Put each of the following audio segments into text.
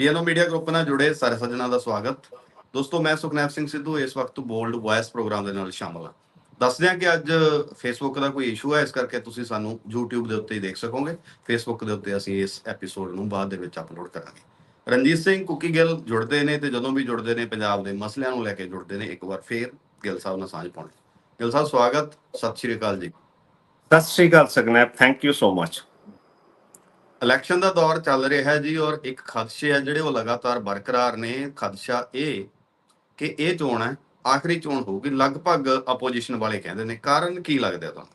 ਪੀਐਨਓ media group ਨਾਲ ਜੁੜੇ ਸਾਰੇ ਸੱਜਣਾਂ ਦਾ ਸਵਾਗਤ। ਦੋਸਤੋ, ਮੈਂ ਸੁਖਨੈਬ ਸਿੰਘ ਸਿੱਧੂ ਇਸ ਵਕਤ ਬੋਲਡ ਵੌਇਸ ਪ੍ਰੋਗਰਾਮ ਦੇ ਨਾਲ ਸ਼ਾਮਲ ਹਾਂ। ਦੱਸਦੇ ਹਾਂ ਕਿ ਅੱਜ ਫੇਸਬੁੱਕ ਦਾ ਕੋਈ ਇਸ਼ੂ ਹੈ, ਇਸ ਕਰਕੇ ਤੁਸੀਂ ਸਾਨੂੰ YouTube ਦੇ ਉੱਤੇ ਹੀ ਦੇਖ ਸਕੋਗੇ। ਫੇਸਬੁੱਕ ਦੇ ਉੱਤੇ ਅਸੀਂ ਇਸ ਐਪੀਸੋਡ ਨੂੰ ਬਾਅਦ ਦੇ ਵਿੱਚ ਅਪਲੋਡ ਕਰਾਂਗੇ। ਰਣਜੀਤ ਸਿੰਘ, ਕੁੱਕੀ ਗਿੱਲ ਜੁੜਦੇ ਨੇ ਤੇ ਜਦੋਂ ਵੀ ਜੁੜਦੇ ਨੇ, ਪੰਜਾਬ ਦੇ ਮਸਲਿਆਂ ਨੂੰ ਲੈ ਕੇ ਜੁੜਦੇ ਨੇ, ਇੱਕ ਵਾਰ ਫੇਰ ਗਿੱਲ ਸਾਹਿਬ ਨਾਲ ਸਾਂਝ ਪਾਉਣੀ। ਗਿੱਲ ਸਾਹਿਬ, ਸਵਾਗਤ। ਸਤਿ ਸ਼੍ਰੀ ਅਕਾਲ ਜੀ। ਸਤਿ ਸ਼੍ਰੀ ਅਕਾਲ Sukhnaib thank you so much election ਦਾ ਦੌਰ ਚੱਲ ਰਿਹਾ ਹੈ ਜੀ ਔਰ ਇੱਕ ਖਦਸ਼ੇ ਆ ਜਿਹੜੇ ਉਹ ਲਗਾਤਾਰ ਬਰਕਰਾਰ ਨੇ। ਖਦਸ਼ਾ ਇਹ ਕਿ ਇਹ ਚੋਣ ਹੈ, ਆਖਰੀ ਚੋਣ ਹੋਊਗੀ, ਲਗਭਗ ਆਪੋਜੀਸ਼ਨ ਵਾਲੇ ਕਹਿੰਦੇ ਨੇ। ਕਾਰਨ ਕੀ ਲੱਗਦਾ ਤੁਹਾਨੂੰ?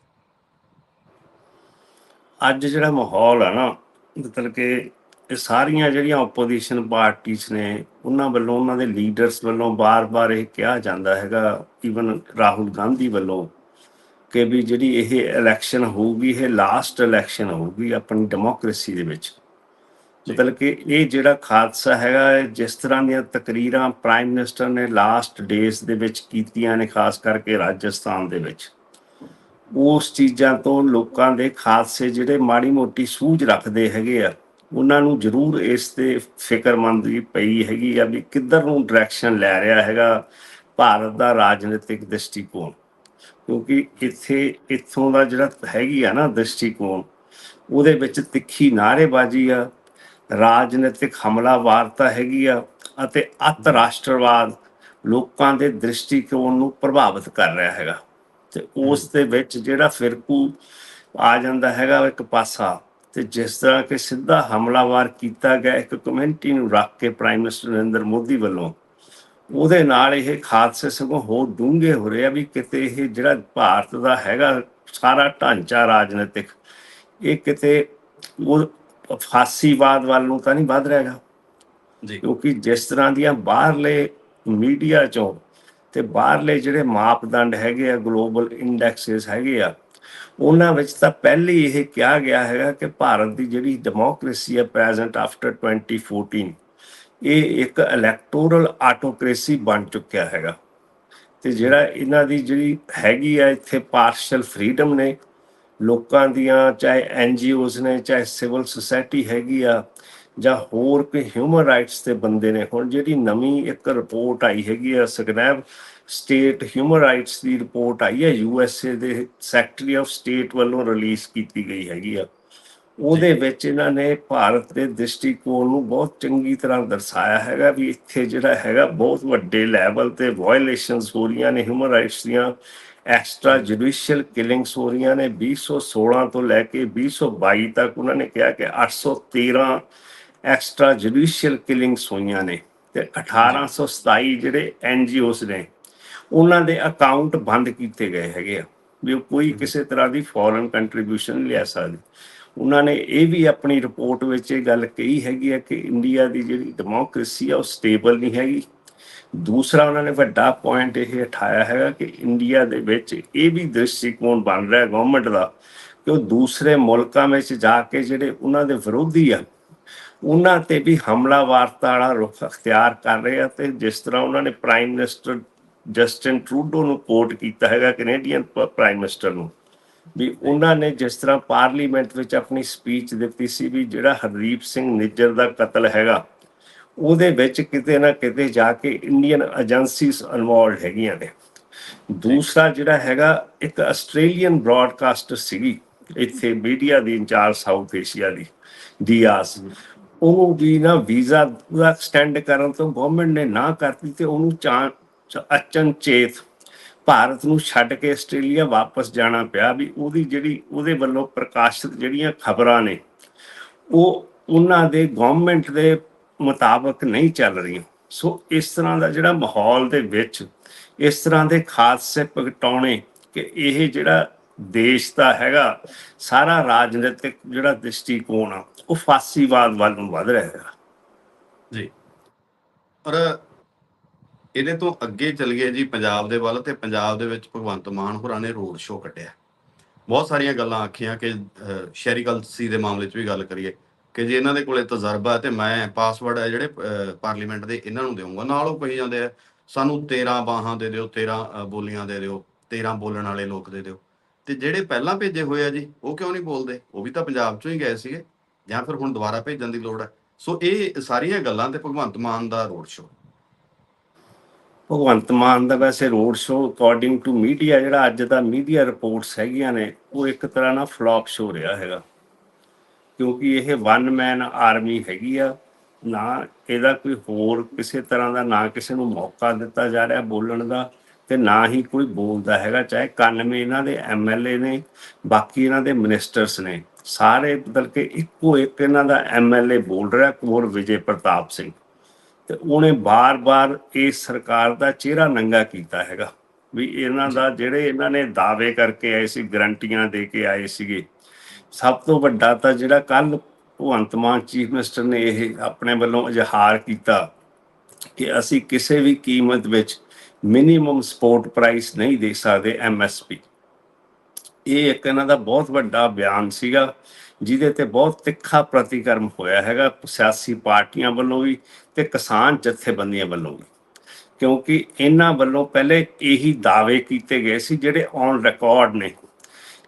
ਅੱਜ ਜਿਹੜਾ ਮਾਹੌਲ ਹੈ ਨਾ, ਮਤਲਬ ਕਿ ਇਹ ਸਾਰੀਆਂ ਜਿਹੜੀਆਂ ਆਪੋਜੀਸ਼ਨ ਪਾਰਟੀਆਂ ਨੇ, ਉਹਨਾਂ ਵੱਲੋਂ, ਉਹਨਾਂ ਦੇ ਲੀਡਰਸ ਵੱਲੋਂ ਬਾਰ-ਬਾਰ ਇਹ ਕਿਹਾ ਜਾਂਦਾ ਹੈਗਾ। ਈਵਨ ਰਾਹੁਲ ਗਾਂਧੀ ਵੱਲੋਂ ਕਿ ਵੀ ਜਿਹੜੀ ਇਹ ਇਲੈਕਸ਼ਨ ਹੋਊਗੀ ਇਹ ਲਾਸਟ ਇਲੈਕਸ਼ਨ ਹੋਊਗੀ ਆਪਣੀ ਡੈਮੋਕ੍ਰੇਸੀ ਦੇ ਵਿੱਚ। ਮਤਲਬ ਕਿ ਇਹ ਜਿਹੜਾ ਖਾਦਸਾ ਹੈਗਾ ਜਿਸ ਤਰ੍ਹਾਂ ਦੀਆਂ ਤਕਰੀਰਾਂ ਪ੍ਰਾਈਮ ਮਿਨਿਸਟਰ ਨੇ ਲਾਸਟ ਡੇਜ਼ ਦੇ ਵਿੱਚ ਕੀਤੀਆਂ ਨੇ ਖਾਸ ਕਰਕੇ ਰਾਜਸਥਾਨ ਦੇ ਵਿੱਚ ਉਸ ਚੀਜ਼ਾਂ ਤੋਂ ਲੋਕਾਂ ਦੇ ਖਾਦਸੇ ਜਿਹੜੇ ਮਾੜੀ ਮੋਟੀ ਸੂਝ ਰੱਖਦੇ ਹੈਗੇ ਆ ਉਹਨਾਂ ਨੂੰ ਜ਼ਰੂਰ ਇਸ ਤੇ ਫਿਕਰਮੰਦੀ ਪਈ ਹੈਗੀ ਆ ਵੀ ਕਿੱਧਰ ਨੂੰ ਡਾਇਰੈਕਸ਼ਨ ਲੈ ਰਿਹਾ ਹੈਗਾ ਭਾਰਤ ਦਾ ਰਾਜਨੀਤਿਕ ਦ੍ਰਿਸ਼ਟੀਕੋਣ। ਕਿਉਂਕਿ ਇੱਥੇ, ਇੱਥੋਂ ਦਾ ਜਿਹੜਾ ਹੈਗੀ ਆ ਨਾ ਦ੍ਰਿਸ਼ਟੀਕੋਣ, ਉਹਦੇ ਵਿੱਚ ਤਿੱਖੀ ਨਾਅਰੇਬਾਜ਼ੀ ਆ, ਰਾਜਨੀਤਿਕ ਹਮਲਾਵਾਰਤਾ ਹੈਗੀ ਆ, ਅਤੇ ਅਤ ਰਾਸ਼ਟਰਵਾਦ ਲੋਕਾਂ ਦੇ ਦ੍ਰਿਸ਼ਟੀਕੋਣ ਨੂੰ ਪ੍ਰਭਾਵਿਤ ਕਰ ਰਿਹਾ ਹੈਗਾ। ਤੇ ਉਸ ਦੇ ਵਿੱਚ ਜਿਹੜਾ ਫਿਰਕੂ ਆ ਜਾਂਦਾ ਹੈਗਾ ਇੱਕ ਪਾਸਾ, ਤੇ ਜਿਸ ਤਰ੍ਹਾਂ ਕਿ ਸਿੱਧਾ ਹਮਲਾਵਾਰ ਕੀਤਾ ਗਿਆ ਇੱਕ ਕਮਿਊਨਿਟੀ ਨੂੰ ਰੱਖ ਕੇ ਪ੍ਰਾਈਮ ਮਿਨਿਸਟਰ ਨਰਿੰਦਰ ਮੋਦੀ ਵੱਲੋਂ ਉਹਦੇ ਨਾਲ ਇਹ ਖਾਦਸੇ ਸਗੋਂ ਹੋਰ ਡੂੰਘੇ ਹੋ ਰਹੇ ਆ ਵੀ ਕਿਤੇ ਇਹ ਜਿਹੜਾ ਭਾਰਤ ਦਾ ਹੈਗਾ ਸਾਰਾ ਢਾਂਚਾ ਰਾਜਨੀਤਿਕ ਇਹ ਕਿਤੇ ਉਹ ਫਾਸੀਵਾਦ ਵੱਲ ਨੂੰ ਤਾਂ ਨਹੀਂ ਵੱਧ ਰਿਹਾਗਾ ਜੀ। ਕਿਉਂਕਿ ਜਿਸ ਤਰ੍ਹਾਂ ਦੀਆਂ ਬਾਹਰਲੇ ਮੀਡੀਆ ਚੋਂ ਤੇ ਬਾਹਰਲੇ ਜਿਹੜੇ ਮਾਪਦੰਡ ਹੈਗੇ ਆ ਗਲੋਬਲ ਇੰਡੈਕਸਸ ਹੈਗੇ ਆ ਉਹਨਾਂ ਵਿੱਚ ਤਾਂ ਪਹਿਲੇ ਇਹ ਕਿਹਾ ਗਿਆ ਹੈਗਾ ਕਿ ਭਾਰਤ ਦੀ ਜਿਹੜੀ ਡੈਮੋਕ੍ਰੇਸੀ ਹੈ ਪ੍ਰੈਜ਼ੈਂਟ ਆਫਟਰ 2014 ਇਹ ਇੱਕ ਇਲੈਕਟੋਰਲ ਆਟੋਕ੍ਰੇਸੀ ਬਣ ਚੁੱਕਿਆ ਹੈਗਾ। ਤੇ ਜਿਹੜਾ ਇਹਨਾਂ ਦੀ ਜਿਹੜੀ ਹੈਗੀ ਆ, ਇੱਥੇ ਪਾਰਸ਼ਲ ਫਰੀडम ਨੇ, ਲੋਕਾਂ ਦੀਆਂ, ਚਾਹੇ ਐਨਜੀਓਜ਼ ਨੇ, ਚਾਹੇ ਸਿਵਲ ਸੁਸਾਇਟੀ ਹੈਗੀ ਆ, ਜਾਂ ਹੋਰ ਕੋਈ ਹਿਊਮਨ ਰਾਈਟਸ ਦੇ ਬੰਦੇ ਨੇ, ਹੁਣ ਜਿਹੜੀ ਨਵੀਂ ਇੱਕ ਰਿਪੋਰਟ ਆਈ ਹੈਗੀ ਆ ਸਕਨੈਬ ਸਟੇਟ ਹਿਊਮਨ ਰਾਈਟਸ ਦੀ ਰਿਪੋਰਟ ਆਈ ਹੈ ਯੂਐਸਏ ਦੇ ਸੈਕਟਰੀ ਆਫ ਸਟੇਟ ਵੱਲੋਂ ਰਿਲੀਜ਼ ਕੀਤੀ ਗਈ ਹੈਗੀ ਆ। ਉਹਦੇ ਵਿੱਚ ਇਹਨਾਂ ਨੇ ਭਾਰਤ ਦੇ ਦ੍ਰਿਸ਼ਟੀਕੋਣ ਨੂੰ ਬਹੁਤ ਚੰਗੀ ਤਰ੍ਹਾਂ ਦਰਸਾਇਆ ਹੈਗਾ ਵੀ ਇੱਥੇ ਜਿਹੜਾ ਹੈਗਾ ਬਹੁਤ ਵੱਡੇ ਲੈਵਲ ਤੇ ਵਾਇਲੇਸ਼ਨਸ ਹੋ ਰਹੀਆਂ ਨੇ ਹਿਊਮਨ ਰਾਈਟਸ ਦੀਆਂ ਐਕਸਟਰਾ ਜੁਡੀਸ਼ੀਅਲ ਕਿਲਿੰਗਸ ਹੋ ਰਹੀਆਂ ਨੇ 2016 ਤੋਂ ਲੈ ਕੇ 2022 ਤੱਕ ਉਹਨਾਂ ਨੇ ਕਿਹਾ ਕਿ 813 ਐਕਸਟਰਾ ਜੁਡੀਸ਼ੀਅਲ ਕਿਲਿੰਗਸ ਹੋਈਆਂ ਨੇ ਤੇ 1827 ਜਿਹੜੇ ਐਨਜੀਓਸ ਨੇ ਉਹਨਾਂ ਦੇ ਅਕਾਊਂਟ ਬੰਦ ਕੀਤੇ ਗਏ ਹੈਗੇ ਆ ਵੀ ਉਹ ਕੋਈ ਕਿਸੇ ਤਰ੍ਹਾਂ ਦੀ ਫੋਰਨ ਕੰਟਰੀਬਿਊਸ਼ਨ ਨਹੀਂ ਲੈ ਸਕਦੇ। ਉਹਨਾਂ ਨੇ ਇਹ ਵੀ ਆਪਣੀ ਰਿਪੋਰਟ ਵਿੱਚ ਇਹ ਗੱਲ ਕਹੀ ਹੈਗੀ ਹੈ ਕਿ ਇੰਡੀਆ ਦੀ ਜਿਹੜੀ ਡੈਮੋਕ੍ਰੇਸੀ ਆ ਉਹ ਸਟੇਬਲ ਨਹੀਂ ਹੈਗੀ। ਦੂਸਰਾ ਉਹਨਾਂ ਨੇ ਵੱਡਾ ਪੁਆਇੰਟ ਇਹ ਉਠਾਇਆ ਹੈਗਾ ਕਿ ਇੰਡੀਆ ਦੇ ਵਿੱਚ ਇਹ ਵੀ ਦ੍ਰਿਸ਼ਟੀਕੋਣ ਬਣ ਰਿਹਾ ਗਵਰਨਮੈਂਟ ਦਾ ਕਿ ਉਹ ਦੂਸਰੇ ਮੁਲਕਾਂ ਵਿੱਚ ਜਾ ਕੇ ਜਿਹੜੇ ਉਹਨਾਂ ਦੇ ਵਿਰੋਧੀ ਆ, ਉਹਨਾਂ ਤੇ ਵੀ ਹਮਲਾ ਵਾਰਤਾ ਵਾਲਾ ਰੁਖ ਅਖਤਿਆਰ ਕਰ ਰਹੇ ਆ ਤੇ ਜਿਸ ਤਰ੍ਹਾਂ ਉਹਨਾਂ ਨੇ ਪ੍ਰਾਈਮ ਮਿਨਿਸਟਰ ਜਸਟਿਨ ਟਰੂਡੋ ਨੂੰ ਕੋਟ ਕੀਤਾ ਹੈਗਾ ਕੈਨੇਡੀਅਨ ਪ੍ਰਾਈਮ ਮਿਨਿਸਟਰ ਨੂੰ। ਵੀ ਉਹਨਾਂ ਨੇ ਜਿਸ ਤਰ੍ਹਾਂ ਪਾਰਲੀਮੈਂਟ ਵਿੱਚ ਆਪਣੀ ਸਪੀਚ ਦਿੱਤੀ ਸੀ ਵੀ ਜਿਹੜਾ ਹਰਦੀਪ ਸਿੰਘ ਨਿੱਜਰ ਦਾ ਕਤਲ ਹੈਗਾ, ਉਹਦੇ ਵਿੱਚ ਕਿਤੇ ਨਾ ਕਿਤੇ ਜਾ ਕੇ ਇੰਡੀਅਨ ਏਜੰਸੀਜ਼ ਇਨਵੋਲਡ ਹੈਗੀਆਂ ਨੇ। ਦੂਸਰਾ ਜਿਹੜਾ ਹੈਗਾ, ਇੱਕ ਆਸਟ੍ਰੇਲੀਅਨ ਬ੍ਰਾਡਕਾਸਟਰ ਸੀਗੀ, ਇੱਥੇ ਮੀਡੀਆ ਦੀ ਇੰਚਾਰਜ ਸਾਊਥ ਏਸ਼ੀਆ ਦੀ ਡੀਆਸ ਉਹਨੂੰ ਵੀ ਨਾ ਵੀਜ਼ਾ ਦਾ ਐਕਸਟੈਂਡ ਕਰਨ ਤੋਂ ਗਵਰਨਮੈਂਟ ਨੇ ਨਾ ਕਰਤੀ ਤੇ ਉਹਨੂੰ ਚਾਂ, ਅਚਨਚੇਤ ਭਾਰਤ ਨੂੰ ਛੱਡ ਕੇ ਆਸਟ੍ਰੇਲੀਆ ਵਾਪਸ ਜਾਣਾ ਪਿਆ ਵੀ ਉਹਦੀ ਜਿਹੜੀ ਉਹਦੇ ਵੱਲੋਂ ਪ੍ਰਕਾਸ਼ਿਤ ਜਿਹੜੀਆਂ ਖਬਰਾਂ ਨੇ ਉਹ ਉਹਨਾਂ ਦੇ ਗਵਰਨਮੈਂਟ ਦੇ ਮੁਤਾਬਕ ਨਹੀਂ ਚੱਲ ਰਹੀਆਂ। ਸੋ ਇਸ ਤਰ੍ਹਾਂ ਦਾ ਜਿਹੜਾ ਮਾਹੌਲ ਦੇ ਵਿੱਚ ਇਸ ਤਰ੍ਹਾਂ ਦੇ ਖਾਦਸੇ ਪ੍ਰਗਟਾਉਣੇ ਕਿ ਇਹ ਜਿਹੜਾ ਦੇਸ਼ ਦਾ ਹੈਗਾ ਸਾਰਾ ਰਾਜਨੀਤਿਕ ਜਿਹੜਾ ਦ੍ਰਿਸ਼ਟੀਕੋਣ ਆ ਉਹ ਫਾਸੀਵਾਦ ਵੱਲ ਨੂੰ ਵੱਧ ਰਿਹਾ ਹੈ ਜੀ। ਪਰ ਇਹਦੇ ਤੋਂ ਅੱਗੇ ਚੱਲ ਗਏ ਜੀ ਪੰਜਾਬ ਦੇ ਵੱਲ ਤੇ ਪੰਜਾਬ ਦੇ ਵਿੱਚ ਭਗਵੰਤ ਮਾਨ ਹੋਰਾਂ ਨੇ ਰੋਡ ਸ਼ੋਅ ਕੱਢਿਆ। ਬਹੁਤ ਸਾਰੀਆਂ ਗੱਲਾਂ ਆਖੀਆਂ ਕਿ ਅਹ, ਸ਼ਹਿਰੀ ਕਲਸੀ ਦੇ ਮਾਮਲੇ 'ਚ ਵੀ ਗੱਲ ਕਰੀਏ ਕਿ ਜੇ ਇਹਨਾਂ ਦੇ ਕੋਲੇ ਤਜਰਬਾ ਹੈ ਤੇ ਮੈਂ ਪਾਸਵਰਡ ਹੈ ਜਿਹੜੇ ਪਾਰਲੀਮੈਂਟ ਦੇ ਇਹਨਾਂ ਨੂੰ ਦੇਵਾਂਗਾ। ਨਾਲ ਉਹ ਕਹੀ ਜਾਂਦੇ ਆ ਸਾਨੂੰ 13 ਬਾਹਾਂ ਦੇ ਦਿਓ 13 ਬੋਲੀਆਂ ਦੇ ਦਿਓ 13 ਬੋਲਣ ਵਾਲੇ ਲੋਕ ਦੇ ਦਿਓ। ਤੇ ਜਿਹੜੇ ਪਹਿਲਾਂ ਭੇਜੇ ਹੋਏ ਆ ਜੀ ਉਹ ਕਿਉਂ ਨਹੀਂ ਬੋਲਦੇ? ਉਹ ਵੀ ਤਾਂ ਪੰਜਾਬ ਚੋਂ ਹੀ ਗਏ ਸੀਗੇ ਜਾਂ ਫਿਰ ਹੁਣ ਦੁਬਾਰਾ ਭੇਜਣ ਦੀ ਲੋੜ ਹੈ। ਸੋ ਇਹ ਸਾਰੀਆਂ ਗੱਲਾਂ ਤੇ ਭਗਵੰਤ ਮਾਨ ਦਾ ਰੋਡ ਸ਼ੋਅ। ਭਗਵੰਤ ਮਾਨ ਦਾ ਵੈਸੇ road show according to media ਜਿਹੜਾ ਅੱਜ ਦਾ ਮੀਡੀਆ ਰਿਪੋਰਟਸ ਹੈਗੀਆਂ ਨੇ, ਉਹ ਇੱਕ ਤਰ੍ਹਾਂ ਨਾਲ ਫਲॉप ਸ਼ੋ ਰਿਹਾ ਹੈਗਾ। ਕਿਉਂਕਿ ਇਹ ਵਨ ਮੈਨ ਆਰਮੀ ਹੈਗੀ ਆ, ਨਾ ਇਹਦਾ ਕੋਈ ਹੋਰ ਕਿਸੇ ਤਰ੍ਹਾਂ ਦਾ, ਨਾ ਕਿਸੇ ਨੂੰ ਮੌਕਾ ਦਿੱਤਾ ਜਾ ਰਿਹਾ ਬੋਲਣ ਦਾ ਤੇ ਨਾ ਹੀ ਕੋਈ ਬੋਲਦਾ ਹੈਗਾ, ਚਾਹੇ 91 ਇਹਨਾਂ ਦੇ ਐਮਐਲਏ ਨੇ, ਬਾਕੀ ਇਹਨਾਂ ਦੇ ਮਿਨਿਸਟਰਸ ਨੇ। ਸਾਰੇ ਬਦਲ ਕੇ ਇੱਕੋ ਇੱਕ ਇਹਨਾਂ ਦਾ ਐਮਐਲਏ ਬੋਲ ਰਿਹਾ, ਕੁੰਵਰ ਵਿਜੇ ਪ੍ਰਤਾਪ ਸਿੰਘ। ਤੇ ਉਹਨੇ ਬਾਰ-ਬਾਰ ਇਸ ਸਰਕਾਰ ਦਾ ਚਿਹਰਾ ਨੰਗਾ ਕੀਤਾ ਹੈਗਾ ਵੀ ਇਹਨਾਂ ਦਾ ਜਿਹੜੇ ਇਹਨਾਂ ਨੇ ਦਾਅਵੇ ਕਰਕੇ ਆਏ ਸੀ, ਗਰੰਟੀਆਂ ਦੇ ਕੇ ਆਏ ਸੀਗੇ। ਸਭ ਤੋਂ ਵੱਡਾ ਤਾਂ ਜਿਹੜਾ ਕੱਲ ਭਗਵੰਤ ਮਾਨ ਚੀਫ ਮਿਨਿਸਟਰ ਨੇ ਇਹ ਆਪਣੇ ਵੱਲੋਂ ਇਜ਼ਹਾਰ ਕੀਤਾ ਕਿ ਅਸੀਂ ਕਿਸੇ ਵੀ ਕੀਮਤ ਵਿੱਚ ਮਿਨੀਮਮ ਸਪੋਰਟ ਪ੍ਰਾਈਸ ਨਹੀਂ ਦੇ ਸਕਦੇ ਐਮਐਸਪੀ ਇਹ ਇੱਕ ਇਹਨਾਂ ਦਾ ਬਹੁਤ ਵੱਡਾ ਬਿਆਨ ਸੀਗਾ, ਜਿਹਦੇ ਤੇ ਬਹੁਤ ਤਿੱਖਾ ਪ੍ਰਤੀਕਰਮ ਹੋਇਆ ਹੈਗਾ ਸਿਆਸੀ ਪਾਰਟੀਆਂ ਵੱਲੋਂ ਵੀ ਤੇ ਕਿਸਾਨ ਜਥੇਬੰਦੀਆਂ ਵੱਲੋਂ ਵੀ। ਕਿਉਂਕਿ ਇਹਨਾਂ ਵੱਲੋਂ ਪਹਿਲੇ ਇਹੀ ਦਾਅਵੇ ਕੀਤੇ ਗਏ ਸੀ ਜਿਹੜੇ ਔਨ ਰਿਕਾਰਡ ਨੇ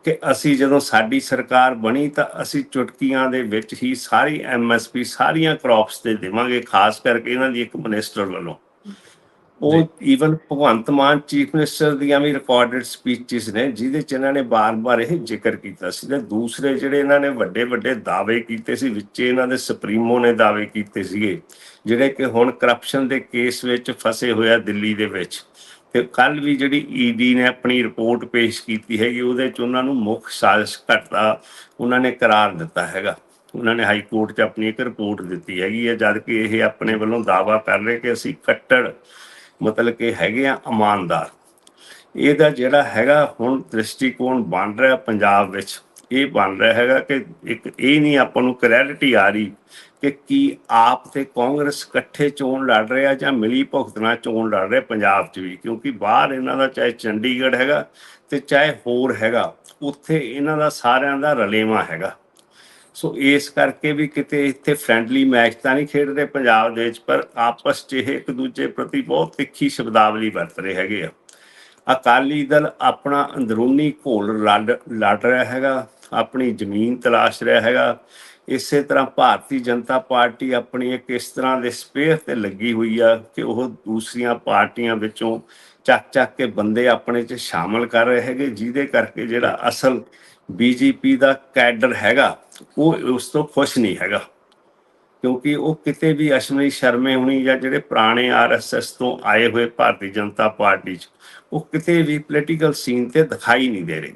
ਕਿ ਅਸੀਂ ਜਦੋਂ ਸਾਡੀ ਸਰਕਾਰ ਬਣੀ ਤਾਂ ਅਸੀਂ ਚੁਟਕੀਆਂ ਦੇ ਵਿੱਚ ਹੀ ਸਾਰੀ ਐਮਐਸਪੀ ਸਾਰੀਆਂ ਕ੍ਰੌਪਸ ਤੇ ਦੇਵਾਂਗੇ, ਖਾਸ ਕਰਕੇ ਇਹਨਾਂ ਦੀ ਇੱਕ ਮਿਨਿਸਟਰ ਵੱਲੋਂ। ਉਹ even Bhagwant Mann chief minister ਦੀਆਂ ਵੀ ਰਿਕਾਰਡਡ ਸਪੀਚਸ ਨੇ ਜਿਹਦੇ ਚ ਇਹਨਾਂ ਨੇ ਬਾਰ-ਬਾਰ ਇਹ ਜ਼ਿਕਰ ਕੀਤਾ ਸੀ ਤੇ ਦੂਸਰੇ ਜਿਹੜੇ ਇਹਨਾਂ ਨੇ ਵੱਡੇ ਵੱਡੇ ਦਾਅਵੇ ਕੀਤੇ ਸੀ ਵਿੱਚ ਇਹਨਾਂ ਦੇ ਸੁਪਰੀਮੋ ਨੇ ਦਾਅਵੇ ਕੀਤੇ ਸੀਗੇ ਜਿਹੜੇ ਕਿ ਹੁਣ ਕਰਪਸ਼ਨ ਦੇ ਕੇਸ ਵਿੱਚ ਫਸੇ ਹੋਇਆ ਦਿੱਲੀ ਦੇ ਵਿੱਚ। ਤੇ ਕੱਲ ਵੀ ਜਿਹੜੀ ਈਡੀ ਨੇ ਆਪਣੀ ਰਿਪੋਰਟ ਪੇਸ਼ ਕੀਤੀ ਹੈਗੀ ਉਹਦੇ ਚ ਉਹਨਾਂ ਨੂੰ ਮੁੱਖ ਸਾਜ਼ਿਸ਼ ਘਟਦਾ ਉਹਨਾਂ ਨੇ ਕਰਾਰ ਦਿੱਤਾ ਹੈਗਾ। ਉਹਨਾਂ ਨੇ ਹਾਈ ਕੋਰਟ 'ਚ ਆਪਣੀ ਇੱਕ ਰਿਪੋਰਟ ਦਿੱਤੀ ਹੈਗੀ ਹੈ ਜਦ ਕਿ ਇਹ ਆਪਣੇ ਵੱਲੋਂ ਦਾਅਵਾ ਕਰ ਰਹੇ ਕਿ ਅਸੀਂ ਕੱਟੜ ਮਤਲਬ ਕਿ ਹੈਗੇ ਆ ਇਮਾਨਦਾਰ। ਇਹਦਾ ਜਿਹੜਾ ਹੈਗਾ ਹੁਣ ਦ੍ਰਿਸ਼ਟੀਕੋਣ ਬਣ ਰਿਹਾ ਪੰਜਾਬ ਵਿੱਚ, ਇਹ ਬਣ ਰਿਹਾ ਹੈਗਾ ਕਿ ਇੱਕ ਇਹ ਨਹੀਂ ਆਪਾਂ ਨੂੰ ਕਲੈਰਿਟੀ ਆ ਰਹੀ ਕਿ ਕੀ ਆਪ ਤੇ ਕਾਂਗਰਸ ਇਕੱਠੇ ਚੋਣ ਲੜ ਰਹੇ ਆ ਜਾਂ ਮਿਲੀ ਭੁਗਤ ਨਾਲ ਚੋਣ ਲੜ ਰਹੇ ਪੰਜਾਬ 'ਚ ਵੀ, ਕਿਉਂਕਿ ਬਾਹਰ ਇਹਨਾਂ ਦਾ ਚਾਹੇ ਚੰਡੀਗੜ੍ਹ ਹੈਗਾ ਤੇ ਚਾਹੇ ਹੋਰ ਹੈਗਾ, ਉੱਥੇ ਇਹਨਾਂ ਦਾ ਸਾਰਿਆਂ ਦਾ ਰਲੇਵਾ ਹੈਗਾ। ਸੋ ਇਸ ਕਰਕੇ ਵੀ ਕਿਤੇ ਇੱਥੇ ਫ੍ਰੈਂਡਲੀ ਮੈਚ ਤਾਂ ਨਹੀਂ ਖੇਡ ਰਹੇ ਪੰਜਾਬ ਦੇ ਵਿੱਚ, ਪਰ ਆਪਸ 'ਚ ਇਹ ਇੱਕ ਦੂਜੇ ਪ੍ਰਤੀ ਬਹੁਤ ਤਿੱਖੀ ਸ਼ਬਦਾਵਲੀ ਵਰਤ ਰਹੇ ਹੈਗੇ ਆ। ਅਕਾਲੀ ਦਲ ਆਪਣਾ ਅੰਦਰੂਨੀ ਘੋਲ ਲੜ ਲੜ ਰਿਹਾ ਹੈਗਾ, ਆਪਣੀ ਜ਼ਮੀਨ ਤਲਾਸ਼ ਰਿਹਾ ਹੈਗਾ। ਇਸੇ ਤਰ੍ਹਾਂ ਭਾਰਤੀ ਜਨਤਾ ਪਾਰਟੀ ਆਪਣੀ ਇੱਕ ਇਸ ਤਰ੍ਹਾਂ ਦੇ ਸਪੇਅਰ ਤੇ ਲੱਗੀ ਹੋਈ ਆ ਕਿ ਉਹ ਦੂਸਰੀਆਂ ਪਾਰਟੀਆਂ ਵਿੱਚੋਂ ਚੱਕ ਚੱਕ ਕੇ ਬੰਦੇ ਆਪਣੇ 'ਚ ਸ਼ਾਮਲ ਕਰ ਰਹੇ ਹੈਗੇ, ਜਿਹਦੇ ਕਰਕੇ ਜਿਹੜਾ ਅਸਲ ਬੀਜੇਪੀ ਦਾ ਕੈਡਰ ਹੈਗਾ ਉਹ ਉਸ ਤੋਂ ਖੁਸ਼ ਨਹੀਂ ਹੈਗਾ। ਕਿਉਂਕਿ ਉਹ ਕਿਤੇ ਵੀ ਅਸ਼ਮਨੀ ਸ਼ਰਮੇ ਹੁਣੀ ਜਾਂ ਜਿਹੜੇ ਪੁਰਾਣੇ ਆਰਐਸਐਸ ਤੋਂ ਆਏ ਹੋਏ ਭਾਰਤੀ ਜਨਤਾ ਪਾਰਟੀ 'ਚ ਉਹ ਕਿਤੇ ਵੀ ਪੋਲੀਟੀਕਲ ਸੀਨ ਤੇ ਦਿਖਾਈ ਨਹੀਂ ਦੇ ਰਹੇ।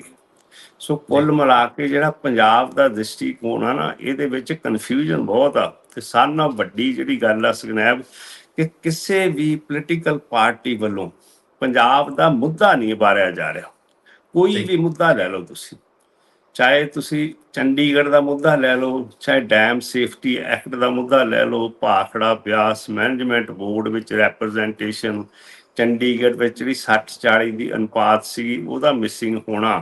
ਸੋ ਕੁੱਲ ਮਿਲਾ ਕੇ ਜਿਹੜਾ ਪੰਜਾਬ ਦਾ ਦ੍ਰਿਸ਼ਟੀਕੋਣ ਆ ਨਾ ਇਹਦੇ ਵਿੱਚ ਕਨਫਿਊਜ਼ਨ ਬਹੁਤ ਆ ਤੇ ਸਾਰਿਆਂ ਨਾਲੋਂ ਵੱਡੀ ਜਿਹੜੀ ਗੱਲ ਆ ਸੁਖਨੈਬ ਕਿ ਕਿਸੇ ਵੀ ਪੋਲੀਟੀਕਲ ਪਾਰਟੀ ਵੱਲੋਂ ਪੰਜਾਬ ਦਾ ਮੁੱਦਾ ਨਹੀਂ ਬਾਰਿਆ ਜਾ ਰਿਹਾ। ਕੋਈ ਵੀ ਮੁੱਦਾ ਲੈ ਲਓ ਤੁਸੀਂ। ਚਾਹੇ ਤੁਸੀਂ ਚੰਡੀਗੜ੍ਹ ਦਾ ਮੁੱਦਾ ਲੈ ਲਓ, ਚਾਹੇ ਡੈਮ ਸੇਫਟੀ ਐਕਟ ਦਾ ਮੁੱਦਾ ਲੈ ਲਓ, ਭਾਖੜਾ ਬਿਆਸ ਮੈਨੇਜਮੈਂਟ ਬੋਰਡ ਵਿੱਚ ਰੈਪਰੈਜ਼ੈਂਟੇਸ਼ਨ ਚੰਡੀਗੜ੍ਹ ਵਿੱਚ ਜਿਹੜੀ 60 40 ਦੀ ਅਨੁਪਾਤ ਸੀ, ਉਹਦਾ ਮਿਸਿੰਗ ਹੋਣਾ।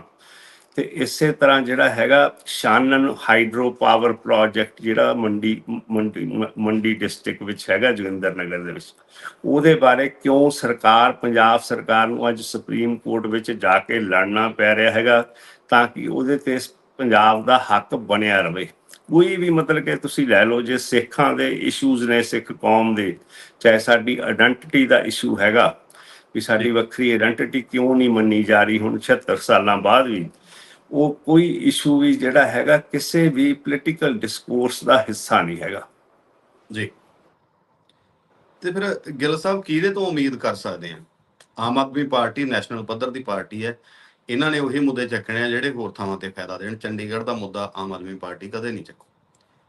ਤੇ ਇਸੇ ਤਰ੍ਹਾਂ ਜਿਹੜਾ ਹੈਗਾ ਸ਼ਾਨਨ ਹਾਈਡਰੋ ਪਾਵਰ ਪ੍ਰੋਜੈਕਟ ਜਿਹੜਾ ਮੰਡੀ ਮੰਡੀ ਮੰਡੀ ਡਿਸਟ੍ਰਿਕਟ ਵਿੱਚ ਹੈਗਾ ਜੋਗਿੰਦਰ ਨਗਰ ਦੇ ਵਿੱਚ, ਉਹਦੇ ਬਾਰੇ ਕਿਉਂ ਸਰਕਾਰ, ਪੰਜਾਬ ਸਰਕਾਰ ਨੂੰ ਅੱਜ ਸੁਪਰੀਮ ਕੋਰਟ ਵਿੱਚ ਜਾ ਕੇ ਲੜਨਾ ਪੈ ਰਿਹਾ ਹੈਗਾ? ਤਾਂ ਕਿ ਉਹਦੇ ਤੇ ਪੰਜਾਬ ਦਾ ਹੱਕ ਬਣਿਆ ਰਵੇ। ਕੋਈ ਵੀ ਮਤਲਬ ਕਿ ਤੁਸੀਂ ਲੈ ਲਓ, ਜੇ ਸਿੱਖਾਂ ਦੇ ਇਸ਼ੂਜ਼ ਨੇ, ਸਿੱਖ ਕੌਮ ਦੇ, ਚਾਹੇ ਸਾਡੀ ਆਇਡੈਂਟੀਟੀ ਦਾ ਇਸ਼ੂ ਹੈਗਾ, ਵੀ ਸਾਡੀ ਵੱਖਰੀ ਆਇਡੈਂਟੀਟੀ ਕਿਉਂ ਨਹੀਂ ਮੰਨੀ ਜਾ ਰਹੀ ਹੁਣ 76 ਸਾਲਾਂ ਬਾਅਦ ਵੀ, ਉਹ ਕੋਈ ਇਸ਼ੂ ਵੀ ਜਿਹੜਾ ਹੈਗਾ ਕਿਸੇ ਵੀ ਪੋਲੀਟੀਕਲ ਡਿਸਕੋਰਸ ਦਾ ਹਿੱਸਾ ਨਹੀਂ ਹੈਗਾ। ਜੀ। ਤੇ ਫਿਰ ਗਿੱਲ ਸਾਹਿਬ, ਕਿਹਦੇ ਤੋਂ ਉਮੀਦ ਕਰ ਸਕਦੇ ਆ? ਆਮ ਆਦਮੀ ਪਾਰਟੀ ਨੈਸ਼ਨਲ ਪੱਧਰ ਦੀ ਪਾਰਟੀ ਹੈ। ਇਹਨਾਂ ਨੇ ਉਹੀ ਮੁੱਦੇ ਚੱਕਣੇ ਆ ਜਿਹੜੇ ਹੋਰ ਥਾਵਾਂ ਤੇ ਫਾਇਦਾ ਦੇਣ। ਚੰਡੀਗੜ੍ਹ ਦਾ ਮੁੱਦਾ ਆਮ ਆਦਮੀ ਪਾਰਟੀ ਕਦੇ ਨਹੀਂ ਚੱਕੂ।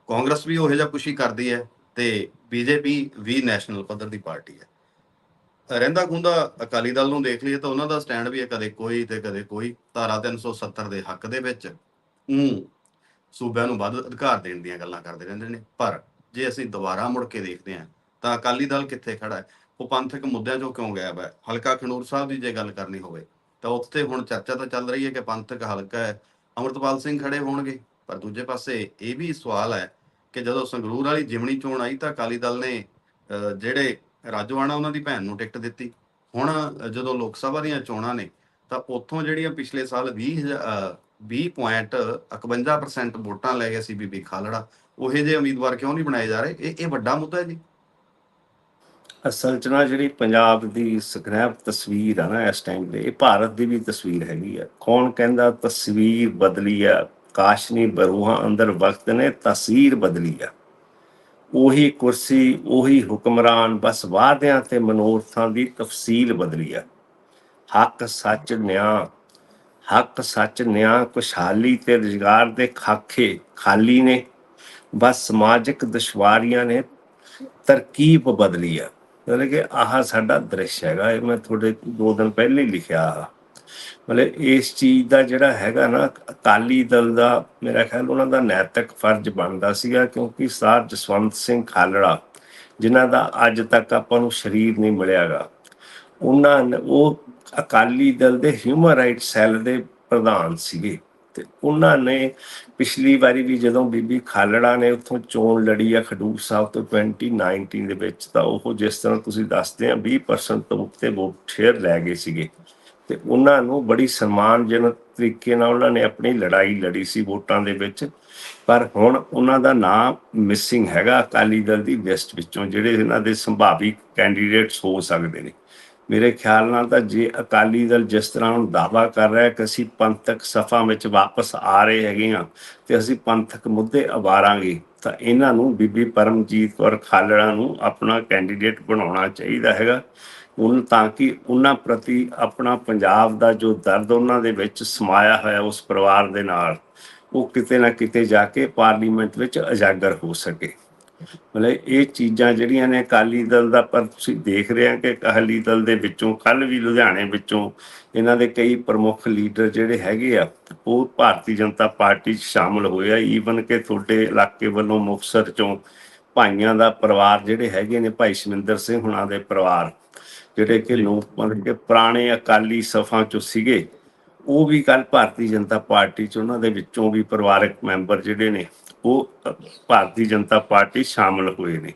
ਕਾਂਗਰਸ ਵੀ ਉਹੋ ਜਿਹਾ ਕੁਛ ਹੀ ਕਰਦੀ ਹੈ ਤੇ ਬੀਜੇਪੀ ਵੀ ਨੈਸ਼ਨਲ ਪੱਧਰ ਦੀ ਪਾਰਟੀ ਹੈ। ਰਹਿੰਦਾ ਖੁੰਦਾ ਅਕਾਲੀ ਦਲ ਨੂੰ ਦੇਖ ਲਈਏ ਤਾਂ ਉਹਨਾਂ ਦਾ ਸਟੈਂਡ ਵੀ ਹੈ ਕਦੇ ਕੋਈ ਤੇ ਕਦੇ ਕੋਈ। ਧਾਰਾ 370 ਦੇ ਹੱਕ ਦੇ ਵਿੱਚ ਹੂੰ ਸੂਬਿਆਂ ਨੂੰ ਵੱਧ ਅਧਿਕਾਰ ਦੇਣ ਦੀਆਂ ਗੱਲਾਂ ਕਰਦੇ ਰਹਿੰਦੇ ਨੇ। ਪਰ ਜੇ ਅਸੀਂ ਦੁਬਾਰਾ ਮੁੜ ਕੇ ਦੇਖਦੇ ਹਾਂ ਤਾਂ ਅਕਾਲੀ ਦਲ ਕਿੱਥੇ ਖੜਾ ਹੈ? ਉਹ ਪੰਥਕ ਮੁੱਦਿਆਂ 'ਚੋਂ ਕਿਉਂ ਗਾਇਬ ਹੈ? ਹਲਕਾ ਖਨੂਰ ਸਾਹਿਬ ਦੀ ਜੇ ਗੱਲ ਕਰਨੀ ਹੋਵੇ ਤਾਂ ਉੱਥੇ ਹੁਣ ਚਰਚਾ ਤਾਂ ਚੱਲ ਰਹੀ ਹੈ ਕਿ ਪੰਥਕ ਹਲਕਾ ਹੈ। ਅਮਰਤਪਾਲ ਸਿੰਘ ਖੜੇ ਹੋਣਗੇ, ਪਰ ਦੂਜੇ ਪਾਸੇ ਇਹ ਵੀ ਸਵਾਲ ਹੈ ਕਿ ਜਦੋਂ ਸੰਗਰੂਰ ਵਾਲੀ ਜਿਮਣੀ ਚੋਣ ਆਈ ਤਾਂ ਅਕਾਲੀ ਦਲ ਨੇ ਜਿਹੜੇ ਰਾਜਵਾਨਾ ਉਹਨਾਂ ਦੀ ਭੈਣ ਨੂੰ ਟਿਕਟ ਦਿੱਤੀ। ਹੁਣ ਜਦੋਂ ਲੋਕ ਸਭਾ ਦੀਆਂ ਚੋਣਾਂ ਨੇ ਤਾਂ ਉੱਥੋਂ ਜਿਹੜੀਆਂ ਪਿਛਲੇ ਸਾਲ 20 20.51% ਵੋਟਾਂ ਲੈ ਗਿਆ ਸੀ ਬੀਬੀ ਖਾਲੜਾ, ਉਹੇ ਜਿਹੇ ਉਮੀਦਵਾਰ ਕਿਉਂ ਨਹੀਂ ਬਣਾਏ ਜਾ ਰਹੇ? ਇਹ ਇਹ ਵੱਡਾ ਮੁੱਦਾ ਹੈ ਜੀ। ਅਸਲ ਚ ਨਾ ਜਿਹੜੀ ਪੰਜਾਬ ਦੀ ਸਕ੍ਰੈਪ ਤਸਵੀਰ ਆ ਨਾ ਇਸ ਟਾਈਮ ਤੇ, ਇਹ ਭਾਰਤ ਦੀ ਵੀ ਤਸਵੀਰ ਹੈਗੀ ਆ। ਕੌਣ ਕਹਿੰਦਾ ਤਸਵੀਰ ਬਦਲੀ ਆ? ਕਾਸ਼ਨੀ ਬਰੂਹਾਂ ਅੰਦਰ ਵਕਤ ਨੇ ਤਸਵੀਰ ਬਦਲੀ ਆ। ਉਹੀ ਕੁਰਸੀ, ਉਹੀ ਹੁਕਮਰਾਨ, ਬਸ ਵਾਅਦਿਆਂ ਤੇ ਮਨੋਰਥਾਂ ਦੀ ਤਫਸੀਲ ਬਦਲੀ ਆ। ਹੱਕ ਸੱਚ ਨਿਆਂ, ਹੱਕ ਸੱਚ ਨਿਆਂ ਖੁਸ਼ਹਾਲੀ ਤੇ ਰੁਜ਼ਗਾਰ ਦੇ ਖਾਖੇ ਖਾਲੀ ਨੇ। ਬਸ ਸਮਾਜਿਕ ਦੁਸ਼ਵਾਰੀਆਂ ਨੇ, ਤਰਕੀਬ ਬਦਲੀ ਆ। ਮਤਲਬ ਕਿ ਆਹ ਸਾਡਾ ਦ੍ਰਿਸ਼ ਹੈਗਾ, ਇਹ ਮੈਂ ਤੁਹਾਡੇ ਦੋ ਦਿਨ ਪਹਿਲੇ ਲਿਖਿਆ। ਆ ਮਤਲਬ ਇਸ ਚੀਜ਼ ਦਾ ਜਿਹੜਾ ਹੈਗਾ ਨਾ, ਅਕਾਲੀ ਦਲ ਦਾ ਮੇਰਾ ਖਿਆਲ ਉਹਨਾਂ ਦਾ ਨੈਤਿਕ ਫਰਜ਼ ਬਣਦਾ ਸੀਗਾ, ਕਿਉਂਕਿ ਸਰ ਜਸਵੰਤ ਸਿੰਘ ਖਾਲੜਾ, ਜਿਨ੍ਹਾਂ ਦਾ ਅੱਜ ਤੱਕ ਆਪਾਂ ਨੂੰ ਸ਼ਰੀਰ ਨਹੀਂ ਮਿਲਿਆਗਾ, ਉਹਨਾਂ ਨੇ ਉਹ ਅਕਾਲੀ ਦਲ ਦੇ ਹਿਊਮਨ ਰਾਈਟ ਸੈੱਲ ਦੇ ਪ੍ਰਧਾਨ ਸੀਗੇ। ਤੇ ਉਹਨਾਂ ਨੇ ਪਿਛਲੀ ਵਾਰੀ ਵੀ ਜਦੋਂ ਬੀਬੀ ਖਾਲੜਾ ਨੇ ਉੱਥੋਂ ਚੋਣ ਲੜੀ ਆ ਖਡੂਰ ਸਾਹਿਬ ਤੋਂ 2019 ਦੇ ਵਿੱਚ, ਤਾਂ ਉਹ ਜਿਸ ਤਰ੍ਹਾਂ ਤੁਸੀਂ ਦੱਸਦੇ ਆ 20% ਤੋਂ ਉੱਤੇ ਵੋਟ ਸ਼ੇਅਰ ਲੈ ਗਏ ਸੀਗੇ। ਤੇ ਉਹਨਾਂ ਨੂੰ ਬੜੀ ਸਨਮਾਨਜਨਕ ਤਰੀਕੇ ਨਾਲ ਉਹਨਾਂ ਨੇ ਆਪਣੀ ਲੜਾਈ ਲੜੀ ਸੀ ਵੋਟਾਂ ਦੇ ਵਿੱਚ। ਪਰ ਹੁਣ ਉਹਨਾਂ ਦਾ ਨਾਮ ਮਿਸਿੰਗ ਹੈਗਾ ਅਕਾਲੀ ਦਲ ਦੀ ਲਿਸਟ ਵਿੱਚੋਂ, ਜਿਹੜੇ ਇਹਨਾਂ ਦੇ ਸੰਭਾਵੀ ਕੈਂਡੀਡੇਟਸ ਹੋ ਸਕਦੇ ਨੇ। ਮੇਰੇ ਖਿਆਲ ਨਾਲ ਤਾਂ ਜੇ ਅਕਾਲੀ ਦਲ ਜਿਸ ਤਰ੍ਹਾਂ ਹੁਣ ਦਾਵਾ ਕਰ ਰਿਹਾ ਕਿ ਅਸੀਂ ਪੰਥਕ ਸਫਾ ਵਿੱਚ ਵਾਪਸ ਆ ਰਹੇ ਹੈਗੇ ਆ ਤੇ ਅਸੀਂ ਪੰਥਕ ਮੁੱਦੇ ਅਵਾਰਾਂਗੇ, ਤਾਂ ਇਹਨਾਂ ਨੂੰ ਬੀਬੀ ਪਰਮਜੀਤ ਕੌਰ ਖਾਲੜਾ ਨੂੰ ਆਪਣਾ ਕੈਂਡੀਡੇਟ ਬਣਾਉਣਾ ਚਾਹੀਦਾ ਹੈਗਾ। ਉਹਨਾਂ ਤਾਂ ਕਿ ਉਹਨਾਂ ਪ੍ਰਤੀ ਆਪਣਾ ਪੰਜਾਬ ਦਾ ਜੋ ਦਰਦ ਉਹਨਾਂ ਦੇ ਵਿੱਚ ਸਮਾਇਆ ਹੋਇਆ ਉਸ ਪਰਿਵਾਰ ਦੇ ਨਾਲ, ਉਹ ਕਿਤੇ ਨਾ ਕਿਤੇ ਜਾ ਕੇ ਪਾਰਲੀਮੈਂਟ ਵਿੱਚ ਉਜਾਗਰ ਹੋ ਸਕੇ। ਮਤਲਬ ਇਹ ਚੀਜ਼ਾਂ ਜਿਹੜੀਆਂ ਨੇ ਅਕਾਲੀ ਦਲ ਦਾ ਪਰ ਤੁਸੀਂ ਦੇਖ ਰਹੇ ਆ ਕਿ ਅਕਾਲੀ ਦਲ ਦੇ ਵਿੱਚੋਂ ਕੱਲ ਵੀ ਲੁਧਿਆਣੇ ਵਿੱਚੋਂ ਇਹਨਾਂ ਦੇ ਕਈ ਪ੍ਰਮੁੱਖ ਲੀਡਰ ਜਿਹੜੇ ਹੈਗੇ ਆ ਉਹ ਭਾਰਤੀ ਜਨਤਾ ਪਾਰਟੀ 'ਚ ਸ਼ਾਮਲ ਹੋਏ ਆ। ਈਵਨ ਕਿ ਤੁਹਾਡੇ ਇਲਾਕੇ ਵੱਲੋਂ ਮੁਕਤਸਰ ਚੋਂ ਭਾਈਆਂ ਦਾ ਪਰਿਵਾਰ ਜਿਹੜੇ ਹੈਗੇ ਨੇ ਭਾਈ ਸ਼ਮਿੰਦਰ ਸਿੰਘ ਹੁਣਾਂ ਦੇ ਪਰਿਵਾਰ ਜਿਹੜੇ ਕਿ ਲੋਕ ਮਤਲਬ ਕਿ ਪੁਰਾਣੇ ਅਕਾਲੀ ਸਫਾਂ ਚੋਂ ਸੀਗੇ ਉਹ ਵੀ ਕੱਲ ਭਾਰਤੀ ਜਨਤਾ ਪਾਰਟੀ ਚ ਉਹਨਾਂ ਦੇ ਵਿੱਚੋਂ ਵੀ ਪਰਿਵਾਰਕ ਮੈਂਬਰ ਜਿਹੜੇ ਨੇ ਉਹ ਭਾਰਤੀ ਜਨਤਾ ਪਾਰਟੀ ਸ਼ਾਮਲ ਹੋਏ ਨੇ।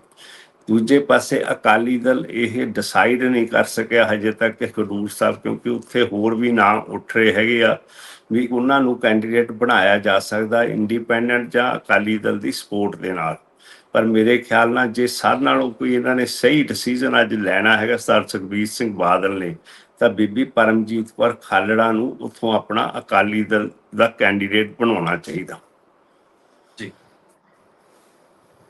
ਦੂਜੇ ਪਾਸੇ ਅਕਾਲੀ ਦਲ ਇਹ ਡਿਸਾਈਡ ਨਹੀਂ ਕਰ ਸਕਿਆ ਹਜੇ ਤੱਕ ਕਿ ਖਡੂਰ ਸਾਹਿਬ, ਕਿਉਂਕਿ ਉੱਥੇ ਹੋਰ ਵੀ ਨਾਮ ਉੱਠ ਰਹੇ ਹੈਗੇ ਆ, ਵੀ ਉਹਨਾਂ ਨੂੰ ਕੈਂਡੀਡੇਟ ਬਣਾਇਆ ਜਾ ਸਕਦਾ ਇੰਡੀਪੈਂਡੈਂਟ ਜਾਂ ਅਕਾਲੀ ਦਲ ਦੀ ਸਪੋਰਟ ਦੇ ਨਾਲ। ਪਰ ਮੇਰੇ ਖਿਆਲ ਨਾਲ ਜੇ ਸਰ ਨਾਲੋਂ ਕੋਈ ਇਹਨਾਂ ਨੇ ਸਹੀ ਡਿਸੀਜਨ ਅੱਜ ਲੈਣਾ ਹੈਗਾ ਸਰ ਸੁਖਬੀਰ ਸਿੰਘ ਬਾਦਲ ਨੇ, ਤਾਂ ਬੀਬੀ ਪਰਮਜੀਤ ਕੌਰ ਖਾਲੜਾ ਨੂੰ ਉੱਥੋਂ ਆਪਣਾ ਅਕਾਲੀ ਦਲ ਦਾ ਕੈਂਡੀਡੇਟ ਬਣਾਉਣਾ ਚਾਹੀਦਾ ਜੀ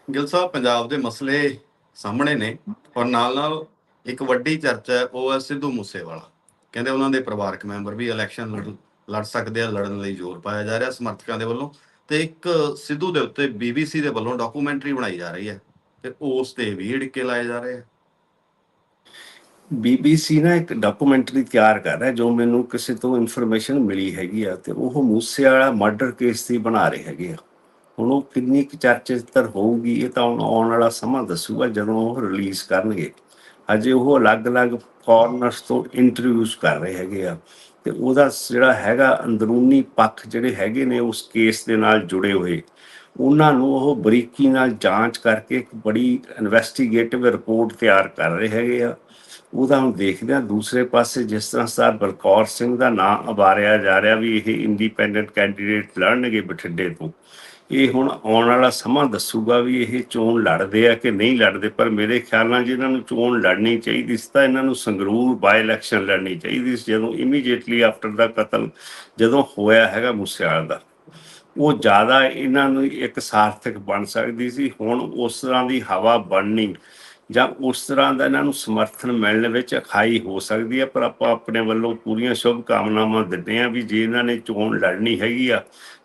ਗਿਲ ਸਾਹਿਬ, ਪੰਜਾਬ ਦੇ ਮਸਲੇ ਸਾਹਮਣੇ ਨੇ ਔਰ ਨਾਲ ਨਾਲ ਇੱਕ ਵੱਡੀ ਚਰਚਾ ਹੈ, ਉਹ ਹੈ ਸਿੱਧੂ ਮੂਸੇਵਾਲਾ। ਕਹਿੰਦੇ ਉਹਨਾਂ ਦੇ ਪਰਿਵਾਰਕ ਮੈਂਬਰ ਵੀ ਇਲੈਕਸ਼ਨ ਲੜ- ਲੜ ਸਕਦੇ ਆ, ਲੜਨ ਲਈ ਜ਼ੋਰ ਪਾਇਆ ਜਾ ਰਿਹਾ ਸਮਰਥਕਾਂ ਦੇ ਵੱਲੋਂ ਤੇ ਇੱਕ ਸਿੱਧੂ ਦੇ ਉੱਤੇ ਬੀਬੀਸੀ ਦੇ ਵੱਲੋਂ ਡਾਕੂਮੈਂਟਰੀ ਬਣਾਈ ਜਾ ਰਹੀ ਹੈ ਤੇ ਉਸ ਤੇ ਵੀ ਢਿੱਕੇ ਲਾਏ ਜਾ ਰਹੇ ਆ। ਬੀਬੀਸੀ ਨਾ ਇੱਕ ਡਾਕੂਮੈਂਟਰੀ ਤਿਆਰ ਕਰ ਰਿਹਾ ਜੋ ਮੈਨੂੰ ਕਿਸੇ ਤੋਂ ਇਨਫੋਰਮੇਸ਼ਨ ਮਿਲੀ ਹੈਗੀ ਆ ਤੇ ਉਹ ਮੂਸੇ ਵਾਲਾ ਮਰਡਰ ਕੇਸ ਦੀ ਬਣਾ ਰਹੇ ਹੈਗੇ ਆ। ਹੁਣ ਉਹ ਕਿੰਨੀ ਕੁ ਚਰਚਿਤਰ ਹੋਊਗੀ, ਇਹ ਤਾਂ ਹੁਣ ਆਉਣ ਵਾਲਾ ਸਮਾਂ ਦੱਸੂਗਾ ਜਦੋਂ ਉਹ ਰਿਲੀਜ਼ ਕਰਨਗੇ। ਅਜੇ ਉਹ ਅਲੱਗ-ਅਲੱਗ ਕਾਰਨਰਸ ਤੋਂ ਇੰਟਰਵਿਊਜ਼ ਕਰ ਰਹੇ ਹੈਗੇ ਆ ਤੇ ਉਹਦਾ ਜਿਹੜਾ ਹੈਗਾ ਅੰਦਰੂਨੀ ਪੱਖ ਜਿਹੜੇ ਹੈਗੇ ਨੇ ਉਸ ਕੇਸ ਦੇ ਨਾਲ ਜੁੜੇ ਹੋਏ। ਉਹਨਾਂ ਨੂੰ ਉਹ ਬਰੀਕੀ ਨਾਲ ਜਾਂਚ ਕਰਕੇ ਇੱਕ ਬੜੀ ਇਨਵੈਸਟੀਗੇਟਿਵ ਰਿਪੋਰਟ ਤਿਆਰ ਕਰ ਰਹੇ ਹੈਗੇ ਆ। ਉਹਦਾ ਹੁਣ ਦੇਖਦੇ ਆ ਦੂਸਰੇ ਪਾਸੇ ਜਿਸ ਤਰ੍ਹਾਂ ਸਰ ਬਲਕੌਰ ਸਿੰਘ ਦਾ ਨਾਮ ਉਭਾਰਿਆ ਜਾ ਰਿਹਾ ਵੀ ਇਹ ਇੰਡੀਪੈਂਡੈਂਟ ਕੈਂਡੀਡੇਟ ਲੜਨਗੇ ਬਠਿੰਡੇ ਤੋਂ। ਇਹ ਹੁਣ ਆਉਣ ਵਾਲਾ ਸਮਾਂ ਦੱਸੂਗਾ ਵੀ ਇਹ ਚੋਣ ਲੜਦੇ ਆ ਕਿ ਨਹੀਂ ਲੜਦੇ, ਪਰ ਮੇਰੇ ਖਿਆਲ ਨਾਲ ਜੇ ਨੂੰ ਚੋਣ ਲੜਨੀ ਚਾਹੀਦੀ ਸੀ ਤਾਂ ਇਹਨਾਂ ਨੂੰ ਸੰਗਰੂਰ ਬਾਈ ਇਲੈਕਸ਼ਨ ਲੜਨੀ ਚਾਹੀਦੀ ਸੀ, ਜਦੋਂ ਇਮੀਡੀਏਟਲੀ ਆਫਟਰ ਦਾ ਕਤਲ ਜਦੋਂ ਹੋਇਆ ਹੈਗਾ ਮੂਸੇਵਾਲ ਦਾ। ਉਹ ਜ਼ਿਆਦਾ ਇਹਨਾਂ ਨੂੰ ਇੱਕ ਸਾਰਥਕ ਬਣ ਸਕਦੀ ਸੀ, ਹੁਣ ਉਸ ਤਰ੍ਹਾਂ ਦੀ ਹਵਾ ਬਣਨੀ ਜਾਂ ਉਸ ਤਰ੍ਹਾਂ ਦਾ ਇਹਨਾਂ ਨੂੰ ਸਮਰਥਨ ਮਿਲਣ ਵਿੱਚ ਅਖਾਈ ਹੋ ਸਕਦੀ ਹੈ ਪਰ ਆਪਾਂ ਆਪਣੇ ਵੱਲੋਂ ਪੂਰੀਆਂ ਸ਼ੁਭ ਕਾਮਨਾਵਾਂ ਦਿੰਦੇ ਹਾਂ ਵੀ ਜੇ ਇਹਨਾਂ ਨੇ ਚੋਣ ਲੜਨੀ ਹੈਗੀ ਆ